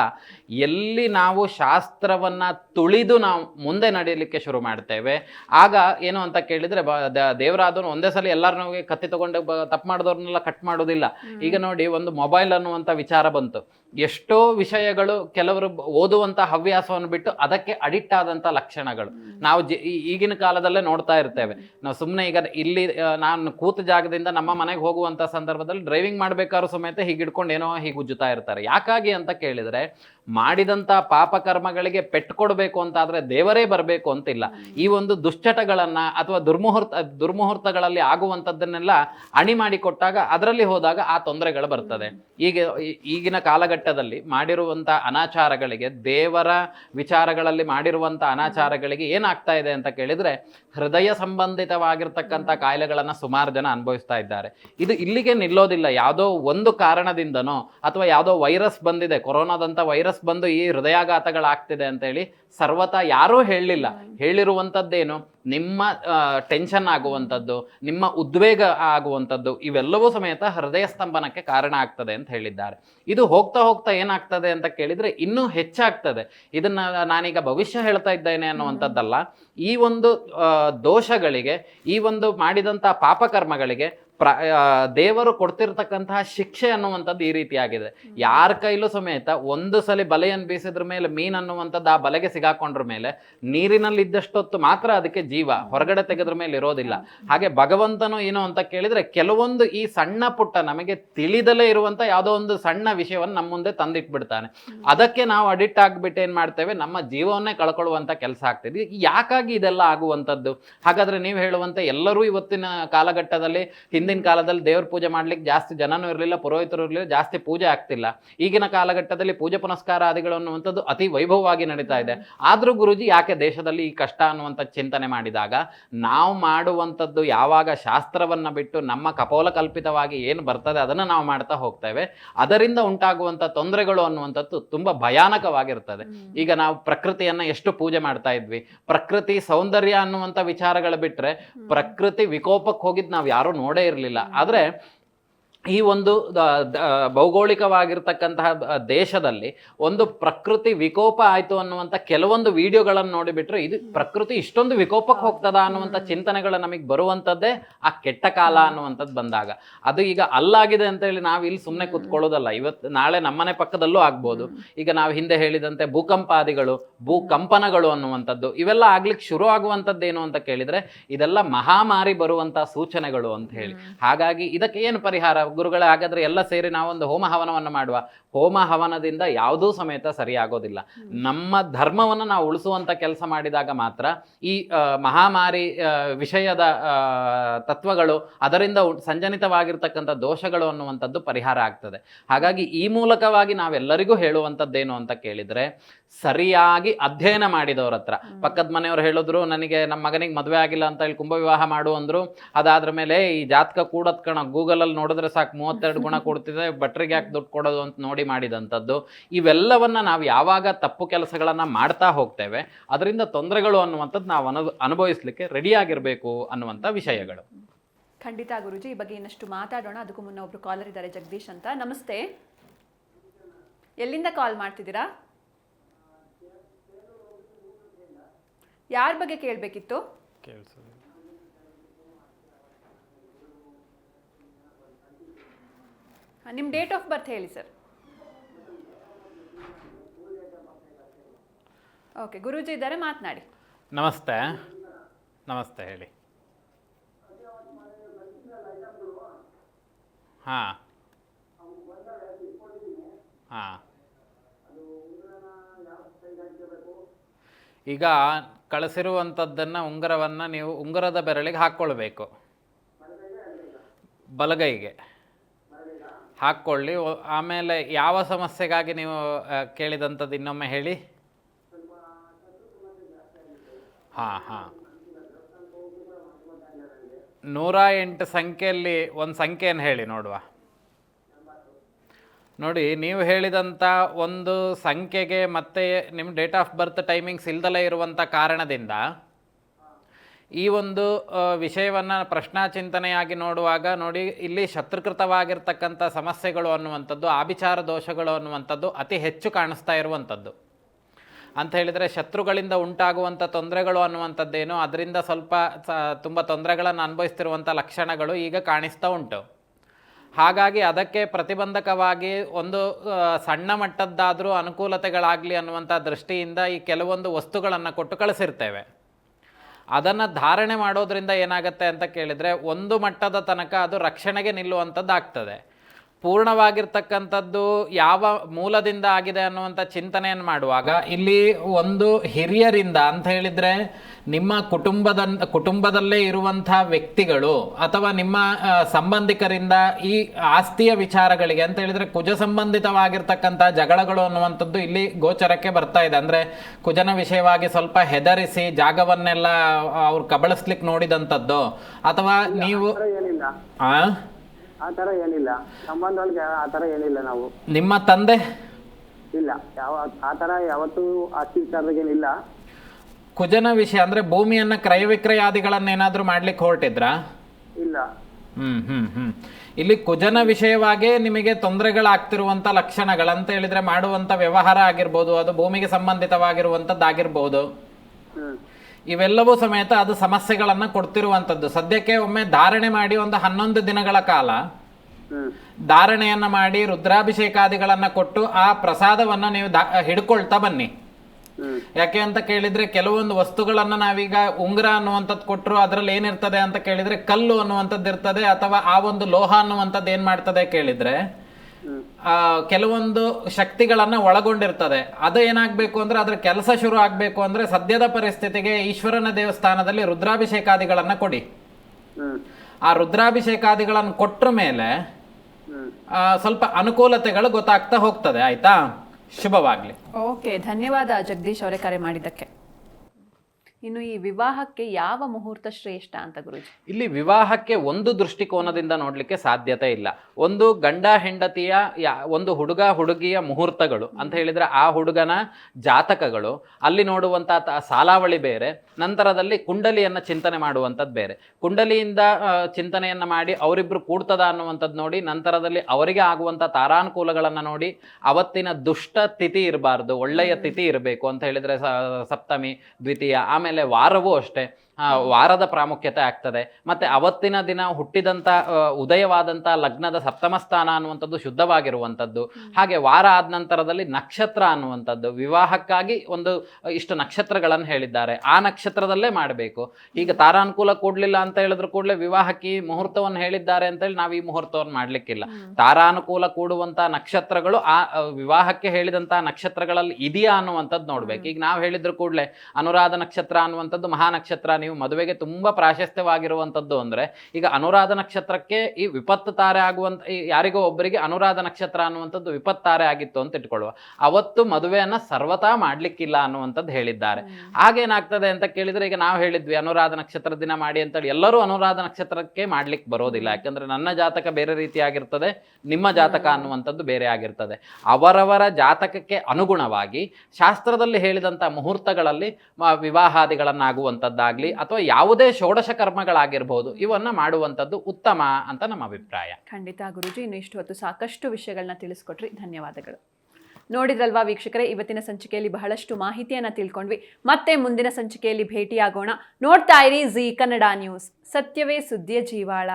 ಎಲ್ಲಿ ನಾವು ಶಾಸ್ತ್ರವನ್ನು ತುಳಿದು ನಾವು ಮುಂದೆ ನಡೆಯಲಿಕ್ಕೆ ಶುರು ಮಾಡ್ತೇವೆ? ಆಗ ಏನು ಅಂತ ಕೇಳಿದರೆ ಬ- ದೇವರಾದನು ಒಂದೇ ಸಲ ಎಲ್ಲರನ್ನೂ ಕತ್ತಿ ತಗೊಂಡು ತಪ್ಪು ಮಾಡಿದವ್ರನ್ನೆಲ್ಲ ಕಟ್ ಮಾಡೋದಿಲ್ಲ ಈಗ ನೋಡಿ ಒಂದು ಮೊಬೈಲ್ ಅನ್ನುವಂಥ ವಿಚಾರ ಬಂತು. ಎಷ್ಟೋ ವಿಷಯಗಳು ಕೆಲವರು ಓದುವಂಥ ಹವ್ಯಾಸವನ್ನು ಬಿಟ್ಟು ಅದಕ್ಕೆ ಅಡಿಕ್ಟ್ ಆದಂಥ ಲಕ್ಷಣಗಳು. ನಾವು ಜಿ- ಈಗಿನ ಕಾಲದಲ್ಲೇ ನೋಡ್ತಾ ಇರ್ತೇವೆ. ನಾವು ಸುಮ್ಮನೆ ಈಗ ಇಲ್ಲಿ ನಾನು ಕೂತ ಜಾಗದಿಂದ ನಮ್ಮ ಮನೆಗೆ ಹೋಗುವಂಥ ಸಂದರ್ಭದಲ್ಲಿ ಡ್ರೈವಿಂಗ್ ಮಾಡಬೇಕಾದ್ರೂ ಸಮೇತ ಹೀಗೆ ಹಿಡ್ಕೊಂಡು ಏನೋ ಹೀಗೆ ಉಜ್ಜುತ್ತಾ ಇರ್ತಾರೆ. ಯಾಕಾಗಿ ಅಂತ ಕೇಳಿದರೆ ಮಾಡಿದಂಥ ಪಾಪಕರ್ಮಗಳಿಗೆ ಪೆಟ್ಟು ಕೊಡಬೇಕು ಅಂತಾದರೆ ದೇವರೇ ಬರಬೇಕು ಅಂತಿಲ್ಲ. ಈ ಒಂದು ದುಶ್ಚಟಗಳನ್ನು ಅಥವಾ ದುರ್ಮುಹೂರ್ತ ದುರ್ಮುಹೂರ್ತಗಳಲ್ಲಿ ಆಗುವಂಥದ್ದನ್ನೆಲ್ಲ ಅಣಿ ಮಾಡಿಕೊಟ್ಟಾಗ ಅದರಲ್ಲಿ ಹೋದಾಗ ಆ ತೊಂದರೆಗಳು ಬರ್ತದೆ. ಈಗ ಈಗಿನ ಈಗಿನ ಕಾಲಘಟ್ಟದಲ್ಲಿ ಮಾಡಿರುವಂಥ ಅನಾಚಾರಗಳಿಗೆ ದೇವರ ವಿಚಾರಗಳಲ್ಲಿ ಮಾಡಿರುವಂಥ ಅನಾಚಾರಗಳಿಗೆ ಏನಾಗ್ತಾ ಇದೆ ಅಂತ ಕೇಳಿದರೆ ಹೃದಯ ಸಂಬಂಧಿತವಾಗಿರ್ತಕ್ಕಂಥ ಕಾಯಿಲೆಗಳನ್ನು ಸುಮಾರು ಜನ ಅನುಭವಿಸ್ತಾ ಇದ್ದಾರೆ. ಇದು ಇಲ್ಲಿಗೆ ನಿಲ್ಲೋದಿಲ್ಲ. ಯಾವುದೋ ಒಂದು ಕಾರಣದಿಂದನೋ ಅಥವಾ ಯಾವುದೋ ವೈರಸ್ ಬಂದಿದೆ ಕೊರೋನಾದಂಥ ವೈರಸ್ ಬಂದು ಈ ಹೃದಯಾಘಾತಗಳಾಗ್ತಿದೆ ಅಂತೇಳಿ ಸರ್ವತಾ ಯಾರೂ ಹೇಳಲಿಲ್ಲ ಹೇಳಿರುವಂಥದ್ದೇನು? ನಿಮ್ಮ ಟೆನ್ಷನ್ ಆಗುವಂಥದ್ದು, ನಿಮ್ಮ ಉದ್ವೇಗ ಆಗುವಂಥದ್ದು, ಇವೆಲ್ಲವೂ ಸಮೇತ ಹೃದಯ ಸ್ತಂಭನಕ್ಕೆ ಕಾರಣ ಆಗ್ತದೆ ಅಂತ ಹೇಳಿದ್ದಾರೆ. ಇದು ಹೋಗ್ತಾ ಹೋಗ್ತಾ ಏನಾಗ್ತದೆ ಅಂತ ಕೇಳಿದರೆ ಇನ್ನೂ ಹೆಚ್ಚಾಗ್ತದೆ. ಇದನ್ನು ನಾನೀಗ ಭವಿಷ್ಯ ಹೇಳ್ತಾ ಇದ್ದೇನೆ ಅನ್ನುವಂಥದ್ದಲ್ಲ. ಈ ಒಂದು ದೋಷಗಳಿಗೆ, ಈ ಒಂದು ಮಾಡಿದಂಥ ಪಾಪಕರ್ಮಗಳಿಗೆ ಪ್ರ ದೇವರು ಕೊಡ್ತಿರ್ತಕ್ಕಂತಹ ಶಿಕ್ಷೆ ಅನ್ನುವಂಥದ್ದು ಈ ರೀತಿಯಾಗಿದೆ. ಯಾರ ಕೈಲೂ ಸಮೇತ ಒಂದು ಸಲ ಬಲೆಯನ್ನು ಬೀಸಿದ್ರ ಮೇಲೆ ಮೀನು ಅನ್ನುವಂಥದ್ದು ಆ ಬಲೆಗೆ ಸಿಗಾಕೊಂಡ್ರ ಮೇಲೆ ನೀರಿನಲ್ಲಿ ಇದ್ದಷ್ಟೊತ್ತು ಮಾತ್ರ ಅದಕ್ಕೆ ಜೀವ ಹೊರಗಡೆ ತೆಗೆದ್ರ ಮೇಲೆ ಇರೋದಿಲ್ಲ. ಹಾಗೆ ಭಗವಂತನು ಏನು ಅಂತ ಕೇಳಿದರೆ ಕೆಲವೊಂದು ಈ ಸಣ್ಣ ಪುಟ್ಟ ನಮಗೆ ತಿಳಿದಲೇ ಇರುವಂಥ ಯಾವುದೋ ಒಂದು ಸಣ್ಣ ವಿಷಯವನ್ನು ನಮ್ಮ ಮುಂದೆ ತಂದಿಟ್ಬಿಡ್ತಾನೆ. ಅದಕ್ಕೆ ನಾವು ಅಡಿಕ್ಟ್ ಆಗಿಬಿಟ್ಟು ಏನು ಮಾಡ್ತೇವೆ ನಮ್ಮ ಜೀವವನ್ನೇ ಕಳ್ಕೊಳ್ಳುವಂಥ ಕೆಲಸ ಆಗ್ತಿದೆ. ಯಾಕಾಗಿ ಇದೆಲ್ಲ ಆಗುವಂಥದ್ದು? ಹಾಗಾದರೆ ನೀವು ಹೇಳುವಂತೆ ಎಲ್ಲರೂ ಇವತ್ತಿನ ಕಾಲಘಟ್ಟದಲ್ಲಿ ಹಿಂದಿನ ಕಾಲದಲ್ಲಿ ದೇವ್ರ ಪೂಜೆ ಮಾಡ್ಲಿಕ್ಕೆ ಜಾಸ್ತಿ ಜನನೂ ಇರಲಿಲ್ಲ ಪುರೋಹಿತರು ಇರಲಿಲ್ಲ ಜಾಸ್ತಿ ಪೂಜೆ ಆಗ್ತಿಲ್ಲ. ಈಗಿನ ಕಾಲಘಟ್ಟದಲ್ಲಿ ಪೂಜೆ ಪುನಸ್ಕಾರ ಆದಿಗಳು ಅನ್ನುವಂಥದ್ದು ಅತಿ ವೈಭವವಾಗಿ ನಡೀತಾ ಇದೆ. ಆದರೂ ಗುರುಜಿ ಯಾಕೆ ದೇಶದಲ್ಲಿ ಈ ಕಷ್ಟ ಅನ್ನುವಂಥ ಚಿಂತನೆ ಮಾಡಿದಾಗ ನಾವು ಮಾಡುವಂಥದ್ದು ಯಾವಾಗ ಶಾಸ್ತ್ರವನ್ನ ಬಿಟ್ಟು ನಮ್ಮ ಕಪೋಲ ಕಲ್ಪಿತವಾಗಿ ಏನು ಬರ್ತದೆ ಅದನ್ನು ನಾವು ಮಾಡ್ತಾ ಹೋಗ್ತೇವೆ. ಅದರಿಂದ ಉಂಟಾಗುವಂಥ ತೊಂದರೆಗಳು ಅನ್ನುವಂಥದ್ದು ತುಂಬಾ ಭಯಾನಕವಾಗಿರ್ತದೆ. ಈಗ ನಾವು ಪ್ರಕೃತಿಯನ್ನ ಎಷ್ಟು ಪೂಜೆ ಮಾಡ್ತಾ ಇದ್ವಿ ಪ್ರಕೃತಿ ಸೌಂದರ್ಯ ಅನ್ನುವಂಥ ವಿಚಾರಗಳು ಬಿಟ್ರೆ ಪ್ರಕೃತಿ ವಿಕೋಪಕ್ಕೆ ಹೋಗಿದ್ದು ನಾವು ಯಾರೂ ನೋಡೇ ಇರಲಿಲ್ಲ. ಆದ್ರೆ ಈ ಒಂದು ಭೌಗೋಳಿಕವಾಗಿರ್ತಕ್ಕಂತಹ ದೇಶದಲ್ಲಿ ಒಂದು ಪ್ರಕೃತಿ ವಿಕೋಪ ಆಯಿತು ಅನ್ನುವಂಥ ಕೆಲವೊಂದು ವಿಡಿಯೋಗಳನ್ನು ನೋಡಿಬಿಟ್ರೆ ಇದು ಪ್ರಕೃತಿ ಇಷ್ಟೊಂದು ವಿಕೋಪಕ್ಕೆ ಹೋಗ್ತದ ಅನ್ನುವಂಥ ಚಿಂತನೆಗಳು ನಮಗೆ ಬರುವಂಥದ್ದೇ ಆ ಕೆಟ್ಟ ಕಾಲ ಅನ್ನುವಂಥದ್ದು ಬಂದಾಗ. ಅದು ಈಗ ಅಲ್ಲಾಗಿದೆ ಅಂತ ಹೇಳಿ ನಾವು ಇಲ್ಲಿ ಸುಮ್ಮನೆ ಕೂತ್ಕೊಳ್ಳೋದಲ್ಲ. ಇವತ್ತು ನಾಳೆ ನಮ್ಮನೆ ಪಕ್ಕದಲ್ಲೂ ಆಗ್ಬೋದು. ಈಗ ನಾವು ಹಿಂದೆ ಹೇಳಿದಂತೆ ಭೂಕಂಪಾದಿಗಳು ಭೂಕಂಪನಗಳು ಅನ್ನುವಂಥದ್ದು ಇವೆಲ್ಲ ಆಗ್ಲಿಕ್ಕೆ ಶುರು ಆಗುವಂಥದ್ದು ಏನು ಅಂತ ಕೇಳಿದರೆ ಇದೆಲ್ಲ ಮಹಾಮಾರಿ ಬರುವಂಥ ಸೂಚನೆಗಳು ಅಂತ ಹೇಳಿ. ಹಾಗಾಗಿ ಇದಕ್ಕೆ ಏನು ಪರಿಹಾರ? ಗುರುಗಳೇ ಹಾಗಾದ್ರೆ ಎಲ್ಲ ಸೇರಿ ನಾವೊಂದು ಹೋಮ ಹವನವನ್ನು ಮಾಡುವ. ಹೋಮ ಹವನದಿಂದ ಯಾವುದೂ ಸಮೇತ ಸರಿಯಾಗೋದಿಲ್ಲ. ನಮ್ಮ ಧರ್ಮವನ್ನು ನಾವು ಉಳಿಸುವಂಥ ಕೆಲಸ ಮಾಡಿದಾಗ ಮಾತ್ರ ಈ ಮಹಾಮಾರಿ ವಿಷಯದ ತತ್ವಗಳು ಅದರಿಂದ ಸಂಜನಿತವಾಗಿರ್ತಕ್ಕಂಥ ದೋಷಗಳು ಅನ್ನುವಂಥದ್ದು ಪರಿಹಾರ ಆಗ್ತದೆ. ಹಾಗಾಗಿ ಈ ಮೂಲಕವಾಗಿ ನಾವೆಲ್ಲರಿಗೂ ಹೇಳುವಂಥದ್ದೇನು ಅಂತ ಕೇಳಿದ್ರೆ ಸರಿಯಾಗಿ ಅಧ್ಯಯನ ಮಾಡಿದವ್ರ ಹತ್ರ. ಪಕ್ಕದ ಮನೆಯವ್ರು ಹೇಳಿದ್ರು ನನಗೆ ನಮ್ಮ ಮಗನಿಗೆ ಮದುವೆ ಆಗಿಲ್ಲ ಅಂತ ಹೇಳಿ ಕುಂಭ ವಿವಾಹ ಮಾಡು ಅಂದ್ರು. ಅದಾದ್ರ ಮೇಲೆ ಈ ಜಾತಕ ಕೂಡತ್ ಕಣ ಗೂಗಲಲ್ಲಿ ನೋಡಿದ್ರೆ ಸಾಕು ಮೂವತ್ತೆರಡು ಗುಣ ಕೊಡ್ತಿದೆ ಭಟ್ರಿಗೆ ಯಾಕೆ ದುಡ್ಡು ಕೊಡೋದು ಅಂತ ನೋಡಿ ಮಾಡಿದಂಥದ್ದು. ಇವೆಲ್ಲವನ್ನ ನಾವು ಯಾವಾಗ ತಪ್ಪು ಕೆಲಸಗಳನ್ನ ಮಾಡ್ತಾ ಹೋಗ್ತೇವೆ ಅದರಿಂದ ತೊಂದರೆಗಳು ಅನ್ನುವಂಥದ್ದು ನಾವು ಅನು ಅನುಭವಿಸ್ಲಿಕ್ಕೆ ರೆಡಿಯಾಗಿರಬೇಕು ಅನ್ನುವಂಥ ವಿಷಯಗಳು. ಖಂಡಿತ ಗುರುಜಿ ಈ ಬಗ್ಗೆ ಇನ್ನಷ್ಟು ಮಾತಾಡೋಣ. ಅದಕ್ಕೂ ಮುನ್ನ ಒಬ್ರು ಕಾಲರ್ ಇದ್ದಾರೆ ಜಗದೀಶ್ ಅಂತ. ನಮಸ್ತೆ. ಎಲ್ಲಿಂದ ಕಾಲ್ ಮಾಡ್ತಿದ್ದೀರಾ? ಯಾರ ಬಗ್ಗೆ ಕೇಳಬೇಕಿತ್ತು? ನಿಮ್ಮ ಡೇಟ್ ಆಫ್ ಬರ್ತ್ ಹೇಳಿ ಸರ್. ಓಕೆ ಗುರೂಜಿ ಇದ್ದಾರೆ ಮಾತನಾಡಿ. ನಮಸ್ತೆ. ನಮಸ್ತೆ ಹೇಳಿ. ಹಾಂ. ಹಾಂ. ಈಗ ಕಳಿಸಿರುವಂಥದ್ದನ್ನು ಉಂಗುರವನ್ನು ನೀವು ಉಂಗುರದ ಬೆರಳಿಗೆ ಹಾಕ್ಕೊಳ್ಬೇಕು ಬಲಗೈಗೆ. ಹಾಕ್ಕೊಳ್ಳಿ ಆಮೇಲೆ ಯಾವ ಸಮಸ್ಯೆಗಾಗಿ ನೀವು ಕೇಳಿದಂಥದ್ದು ಇನ್ನೊಮ್ಮೆ ಹೇಳಿ. ಹಾಂ ಹಾಂ. ನೂರ ಎಂಟು ಸಂಖ್ಯೆಯಲ್ಲಿ ಒಂದು ಸಂಖ್ಯೆಯನ್ನು ಹೇಳಿ ನೋಡುವ. ನೋಡಿ, ನೀವು ಹೇಳಿದಂಥ ಒಂದು ಸಂಖ್ಯೆಗೆ ಮತ್ತೆ ನಿಮ್ಮ ಡೇಟ್ ಆಫ್ ಬರ್ತ್ ಟೈಮಿಂಗ್ಸ್ ಇಲ್ದಲೇ ಇರುವಂಥ ಕಾರಣದಿಂದ ಈ ಒಂದು ವಿಷಯವನ್ನು ಪ್ರಶ್ನಾಚಿಂತನೆಯಾಗಿ ನೋಡುವಾಗ ನೋಡಿ, ಇಲ್ಲಿ ಶತ್ರುಕೃತವಾಗಿರ್ತಕ್ಕಂಥ ಸಮಸ್ಯೆಗಳು ಅನ್ನುವಂಥದ್ದು ಆಭಿಚಾರ ದೋಷಗಳು ಅನ್ನುವಂಥದ್ದು ಅತಿ ಹೆಚ್ಚು ಕಾಣಿಸ್ತಾ ಇರುವಂಥದ್ದು. ಅಂತ ಹೇಳಿದರೆ ಶತ್ರುಗಳಿಂದ ಉಂಟಾಗುವಂಥ ತೊಂದರೆಗಳು ಅನ್ನುವಂಥದ್ದೇನು, ಅದರಿಂದ ಸ್ವಲ್ಪ ತುಂಬ ತೊಂದರೆಗಳನ್ನು ಅನುಭವಿಸ್ತಿರುವಂಥ ಲಕ್ಷಣಗಳು ಈಗ ಕಾಣಿಸ್ತಾ ಉಂಟು. ಹಾಗಾಗಿ ಅದಕ್ಕೆ ಪ್ರತಿಬಂಧಕವಾಗಿ ಒಂದು ಸಣ್ಣ ಮಟ್ಟದ್ದಾದರೂ ಅನುಕೂಲತೆಗಳಾಗಲಿ ಅನ್ನುವಂಥ ದೃಷ್ಟಿಯಿಂದ ಈ ಕೆಲವೊಂದು ವಸ್ತುಗಳನ್ನು ಕೊಟ್ಟು ಕಳಿಸಿರ್ತೇವೆ. ಅದನ್ನು ಧಾರಣೆ ಮಾಡೋದರಿಂದ ಏನಾಗುತ್ತೆ ಅಂತ ಕೇಳಿದರೆ, ಒಂದು ಮಟ್ಟದ ತನಕ ಅದು ರಕ್ಷಣೆಗೆ ನಿಲ್ಲುವಂಥದ್ದು ಆಗ್ತದೆ ಪೂರ್ಣವಾಗಿರ್ತಕ್ಕಂಥದ್ದು ಯಾವ ಮೂಲದಿಂದ ಆಗಿದೆ ಅನ್ನುವಂಥ ಚಿಂತನೆಯನ್ನು ಮಾಡುವಾಗ ಇಲ್ಲಿ ಒಂದು ಹಿರಿಯರಿಂದ ಅಂತ ಹೇಳಿದರೆ ನಿಮ್ಮ ಕುಟುಂಬದ ಕುಟುಂಬದಲ್ಲೇ ಇರುವಂಥ ವ್ಯಕ್ತಿಗಳು ಅಥವಾ ನಿಮ್ಮ ಸಂಬಂಧಿಕರಿಂದ ಈ ಆಸ್ತಿಯ ವಿಚಾರಗಳಿಗೆ ಅಂತ ಹೇಳಿದರೆ ಕುಜ ಸಂಬಂಧಿತವಾಗಿರ್ತಕ್ಕಂಥ ಜಗಳಗಳು ಅನ್ನುವಂಥದ್ದು ಇಲ್ಲಿ ಗೋಚರಕ್ಕೆ ಬರ್ತಾ ಇದೆ. ಅಂದರೆ ಕುಜನ ವಿಷಯವಾಗಿ ಸ್ವಲ್ಪ ಹೆದರಿಸಿ ಜಾಗವನ್ನೆಲ್ಲ ಅವ್ರು ಕಬಳಿಸ್ಲಿಕ್ಕೆ ನೋಡಿದಂಥದ್ದು. ಅಥವಾ ನೀವು ಏನಿಲ್ಲ. ಆ ಏನಿಲ್ಲ. ಸಂಬಂಧ ಒಳಗೆ ಆ ಏನಿಲ್ಲ ನಾವು. ನಿಮ್ಮ ತಂದೆ? ಇಲ್ಲ. ಯಾವ ಆ ಥರ ಯಾವತ್ತೂ ಆಸ್ತಿ ವಿಚಾರದಾಗೇನಿಲ್ಲ ಕುಜನ ವಿಷಯ ಅಂದ್ರೆ ಭೂಮಿಯನ್ನ ಕ್ರಯ ವಿಕ್ರಯಾದಿಗಳನ್ನ ಏನಾದ್ರೂ ಮಾಡ್ಲಿಕ್ಕೆ ಹೊರಟಿದ್ರಾ? ಇಲ್ಲ. ಹ್ಮ್ ಹ್ಮ್ ಹ್ಮ್. ಇಲ್ಲಿ ಕುಜನ ವಿಷಯವಾಗಿ ನಿಮಗೆ ತೊಂದರೆಗಳಾಗ್ತಿರುವಂತ ಲಕ್ಷಣಗಳಂತ ಹೇಳಿದ್ರೆ ಮಾಡುವಂತ ವ್ಯವಹಾರ ಆಗಿರ್ಬೋದು ಅದು ಭೂಮಿಗೆ ಸಂಬಂಧಿತವಾಗಿರುವಂತದ್ದಾಗಿರ್ಬೋದು. ಹ್ಮ್. ಇವೆಲ್ಲವೂ ಸಮೇತ ಅದು ಸಮಸ್ಯೆಗಳನ್ನು ಕೊಡ್ತಿರುವಂಥದ್ದು. ಸದ್ಯಕ್ಕೆ ಒಮ್ಮೆ ಧಾರಣೆ ಮಾಡಿ ಒಂದು ಹನ್ನೊಂದು ದಿನಗಳ ಕಾಲ ಧಾರಣೆಯನ್ನ ಮಾಡಿ ರುದ್ರಾಭಿಷೇಕಾದಿಗಳನ್ನ ಕೊಟ್ಟು ಆ ಪ್ರಸಾದವನ್ನ ನೀವು ದಾ- ಹಿಡ್ಕೊಳ್ತಾ ಬನ್ನಿ. ಯಾಕೆ ಅಂತ ಕೇಳಿದ್ರೆ ಕೆಲವೊಂದು ವಸ್ತುಗಳನ್ನ ನಾವೀಗ ಉಂಗುರ ಅನ್ನುವಂಥದ್ದು ಕೊಟ್ಟರು ಅದ್ರಲ್ಲಿ ಏನಿರ್ತದೆ ಅಂತ ಕೇಳಿದ್ರೆ ಕಲ್ಲು ಅನ್ನುವಂಥದ್ದು ಇರ್ತದೆ ಅಥವಾ ಆ ಒಂದು ಲೋಹ ಅನ್ನುವಂಥದ್ದು ಏನ್ ಮಾಡ್ತದೆ ಕೇಳಿದ್ರೆ ಕೆಲವೊಂದು ಶಕ್ತಿಗಳನ್ನ ಒಳಗೊಂಡಿರ್ತದೆ. ಅದು ಏನಾಗ್ಬೇಕು ಅಂದ್ರೆ ಅದ್ರ ಕೆಲಸ ಶುರು ಆಗ್ಬೇಕು ಅಂದ್ರೆ ಸದ್ಯದ ಪರಿಸ್ಥಿತಿಗೆ ಈಶ್ವರನ ದೇವಸ್ಥಾನದಲ್ಲಿ ರುದ್ರಾಭಿಷೇಕಾದಿಗಳನ್ನ ಕೊಡಿ. ಆ ರುದ್ರಾಭಿಷೇಕಾದಿಗಳನ್ನು ಕೊಟ್ಟ ಮೇಲೆ ಆ, ಸ್ವಲ್ಪ ಅನುಕೂಲತೆಗಳು ಗೊತ್ತಾಗ್ತಾ ಹೋಗ್ತದೆ. ಆಯ್ತಾ? ಶುಭವಾಗ್ಲಿ. ಓಕೆ ಧನ್ಯವಾದ ಜಗದೀಶ್ ಅವರೇ ಕರೆ ಮಾಡಿದ್ದಕ್ಕೆ. ಇನ್ನು ಈ ವಿವಾಹಕ್ಕೆ ಯಾವ ಮುಹೂರ್ತ ಶ್ರೇಷ್ಠ ಅಂತ ಗುರುಜಿ? ಇಲ್ಲಿ ವಿವಾಹಕ್ಕೆ ಒಂದು ದೃಷ್ಟಿಕೋನದಿಂದ ನೋಡಲಿಕ್ಕೆ ಸಾಧ್ಯತೆ ಇಲ್ಲ. ಒಂದು ಗಂಡ ಹೆಂಡತಿಯ ಒಂದು ಹುಡುಗ ಹುಡುಗಿಯ ಮುಹೂರ್ತಗಳು ಅಂತ ಹೇಳಿದ್ರೆ ಆ ಹುಡುಗನ ಜಾತಕಗಳು ಅಲ್ಲಿ ನೋಡುವಂತ ತ- ಸಾಲಾವಳಿ ಬೇರೆ ನಂತರದಲ್ಲಿ ಕುಂಡಲಿಯನ್ನು ಚಿಂತನೆ ಮಾಡುವಂಥದ್ದು ಬೇರೆ. ಕುಂಡಲಿಯಿಂದ ಚಿಂತನೆಯನ್ನು ಮಾಡಿ ಅವರಿಬ್ರು ಕೂಡ್ತದ ಅನ್ನುವಂಥದ್ದು ನೋಡಿ ನಂತರದಲ್ಲಿ ಅವರಿಗೆ ಆಗುವಂಥ ತಾರಾನುಕೂಲಗಳನ್ನು ನೋಡಿ ಅವತ್ತಿನ ದುಷ್ಟ ತಿಥಿ ಇರಬಾರ್ದು ಒಳ್ಳೆಯ ತಿಥಿ ಇರಬೇಕು ಅಂತ ಹೇಳಿದ್ರೆ ಸಪ್ತಮಿ ದ್ವಿತೀಯ ಆಮೇಲೆ ವಾರವೂ ಅಷ್ಟೇ ವಾರದ ಪ್ರಾಮುಖ್ಯತೆ ಆಗ್ತದೆ. ಮತ್ತೆ ಅವತ್ತಿನ ದಿನ ಹುಟ್ಟಿದಂತ ಉದಯವಾದಂತ ಲಗ್ನದ ಸಪ್ತಮ ಸ್ಥಾನ ಅನ್ನುವಂಥದ್ದು ಶುದ್ಧವಾಗಿರುವಂಥದ್ದು. ಹಾಗೆ ವಾರ ಆದ ನಂತರದಲ್ಲಿ ನಕ್ಷತ್ರ ಅನ್ನುವಂಥದ್ದು. ವಿವಾಹಕ್ಕಾಗಿ ಒಂದು ಇಷ್ಟು ನಕ್ಷತ್ರಗಳನ್ನು ಹೇಳಿದ್ದಾರೆ. ಆ ನಕ್ಷತ್ರದಲ್ಲೇ ಮಾಡಬೇಕು. ಈಗ ತಾರಾನುಕೂಲ ಕೊಡ್ಲಿಲ್ಲ ಅಂತ ಹೇಳಿದ್ರು ಕೂಡಲೇ ವಿವಾಹಕ್ಕೆ ಈ ಮುಹೂರ್ತವನ್ನು ಹೇಳಿದ್ದಾರೆ ಅಂತೇಳಿ ನಾವು ಈ ಮುಹೂರ್ತವನ್ನು ಮಾಡ್ಲಿಕ್ಕಿಲ್ಲ. ತಾರಾನುಕೂಲ ಕೂಡುವಂತಹ ನಕ್ಷತ್ರಗಳು ಆ ವಿವಾಹಕ್ಕೆ ಹೇಳಿದಂತಹ ನಕ್ಷತ್ರಗಳಲ್ಲಿ ಇದೆಯಾ ಅನ್ನುವಂಥದ್ದು ನೋಡ್ಬೇಕು. ಈಗ ನಾವು ಹೇಳಿದ್ರು ಕೂಡಲೇ ಅನುರಾಧ ನಕ್ಷತ್ರ ಅನ್ನುವಂಥದ್ದು ಮಹಾ ನಕ್ಷತ್ರ ನೀವು ಮದುವೆಗೆ ತುಂಬ ಪ್ರಾಶಸ್ತ್ಯವಾಗಿರುವಂಥದ್ದು ಅಂದರೆ ಈಗ ಅನುರಾಧ ನಕ್ಷತ್ರಕ್ಕೆ ಈ ವಿಪತ್ತು ತಾರೆ ಆಗುವಂಥ ಈ ಯಾರಿಗೋ ಒಬ್ಬರಿಗೆ ಅನುರಾಧ ನಕ್ಷತ್ರ ಅನ್ನುವಂಥದ್ದು ವಿಪತ್ತು ತಾರೆ ಆಗಿತ್ತು ಅಂತ ಇಟ್ಕೊಳ್ಳುವ. ಅವತ್ತು ಮದುವೆಯನ್ನು ಸರ್ವತಾ ಮಾಡ್ಲಿಕ್ಕಿಲ್ಲ ಅನ್ನುವಂಥದ್ದು ಹೇಳಿದ್ದಾರೆ. ಹಾಗೇನಾಗ್ತದೆ ಅಂತ ಕೇಳಿದರೆ ಈಗ ನಾವು ಹೇಳಿದ್ವಿ ಅನುರಾಧ ನಕ್ಷತ್ರ ದಿನ ಮಾಡಿ ಅಂತೇಳಿ. ಎಲ್ಲರೂ ಅನುರಾಧ ನಕ್ಷತ್ರಕ್ಕೆ ಮಾಡ್ಲಿಕ್ಕೆ ಬರೋದಿಲ್ಲ. ಯಾಕಂದರೆ ನನ್ನ ಜಾತಕ ಬೇರೆ ರೀತಿಯಾಗಿರ್ತದೆ ನಿಮ್ಮ ಜಾತಕ ಅನ್ನುವಂಥದ್ದು ಬೇರೆ ಆಗಿರ್ತದೆ. ಅವರವರ ಜಾತಕಕ್ಕೆ ಅನುಗುಣವಾಗಿ ಶಾಸ್ತ್ರದಲ್ಲಿ ಹೇಳಿದಂಥ ಮುಹೂರ್ತಗಳಲ್ಲಿ ವಿವಾಹಾದಿಗಳನ್ನಾಗುವಂಥದ್ದಾಗ್ಲಿ ಅಥವಾ ಯಾವುದೇ ಷೋಡಶ ಕರ್ಮಗಳಾಗಿರ್ಬೋದು, ಇವನ್ನ ಮಾಡುವಂಥದ್ದು ಉತ್ತಮ ಅಂತ ನಮ್ಮ ಅಭಿಪ್ರಾಯ. ಖಂಡಿತ ಗುರುಜಿ, ಇನ್ನು ಇಷ್ಟು ಹೊತ್ತು ಸಾಕಷ್ಟು ವಿಷಯಗಳನ್ನ ತಿಳಿಸ್ಕೊಟ್ರಿ. ಧನ್ಯವಾದಗಳು. ನೋಡಿದ್ರಲ್ವಾ ವೀಕ್ಷಕರೇ, ಇವತ್ತಿನ ಸಂಚಿಕೆಯಲ್ಲಿ ಬಹಳಷ್ಟು ಮಾಹಿತಿಯನ್ನು ತಿಳ್ಕೊಂಡ್ವಿ. ಮತ್ತೆ ಮುಂದಿನ ಸಂಚಿಕೆಯಲ್ಲಿ ಭೇಟಿಯಾಗೋಣ. ನೋಡ್ತಾ ಇರಿ ಜಿ ಕನ್ನಡ ನ್ಯೂಸ್. ಸತ್ಯವೇ ಸುದ್ದಿಯ ಜೀವಾಳ.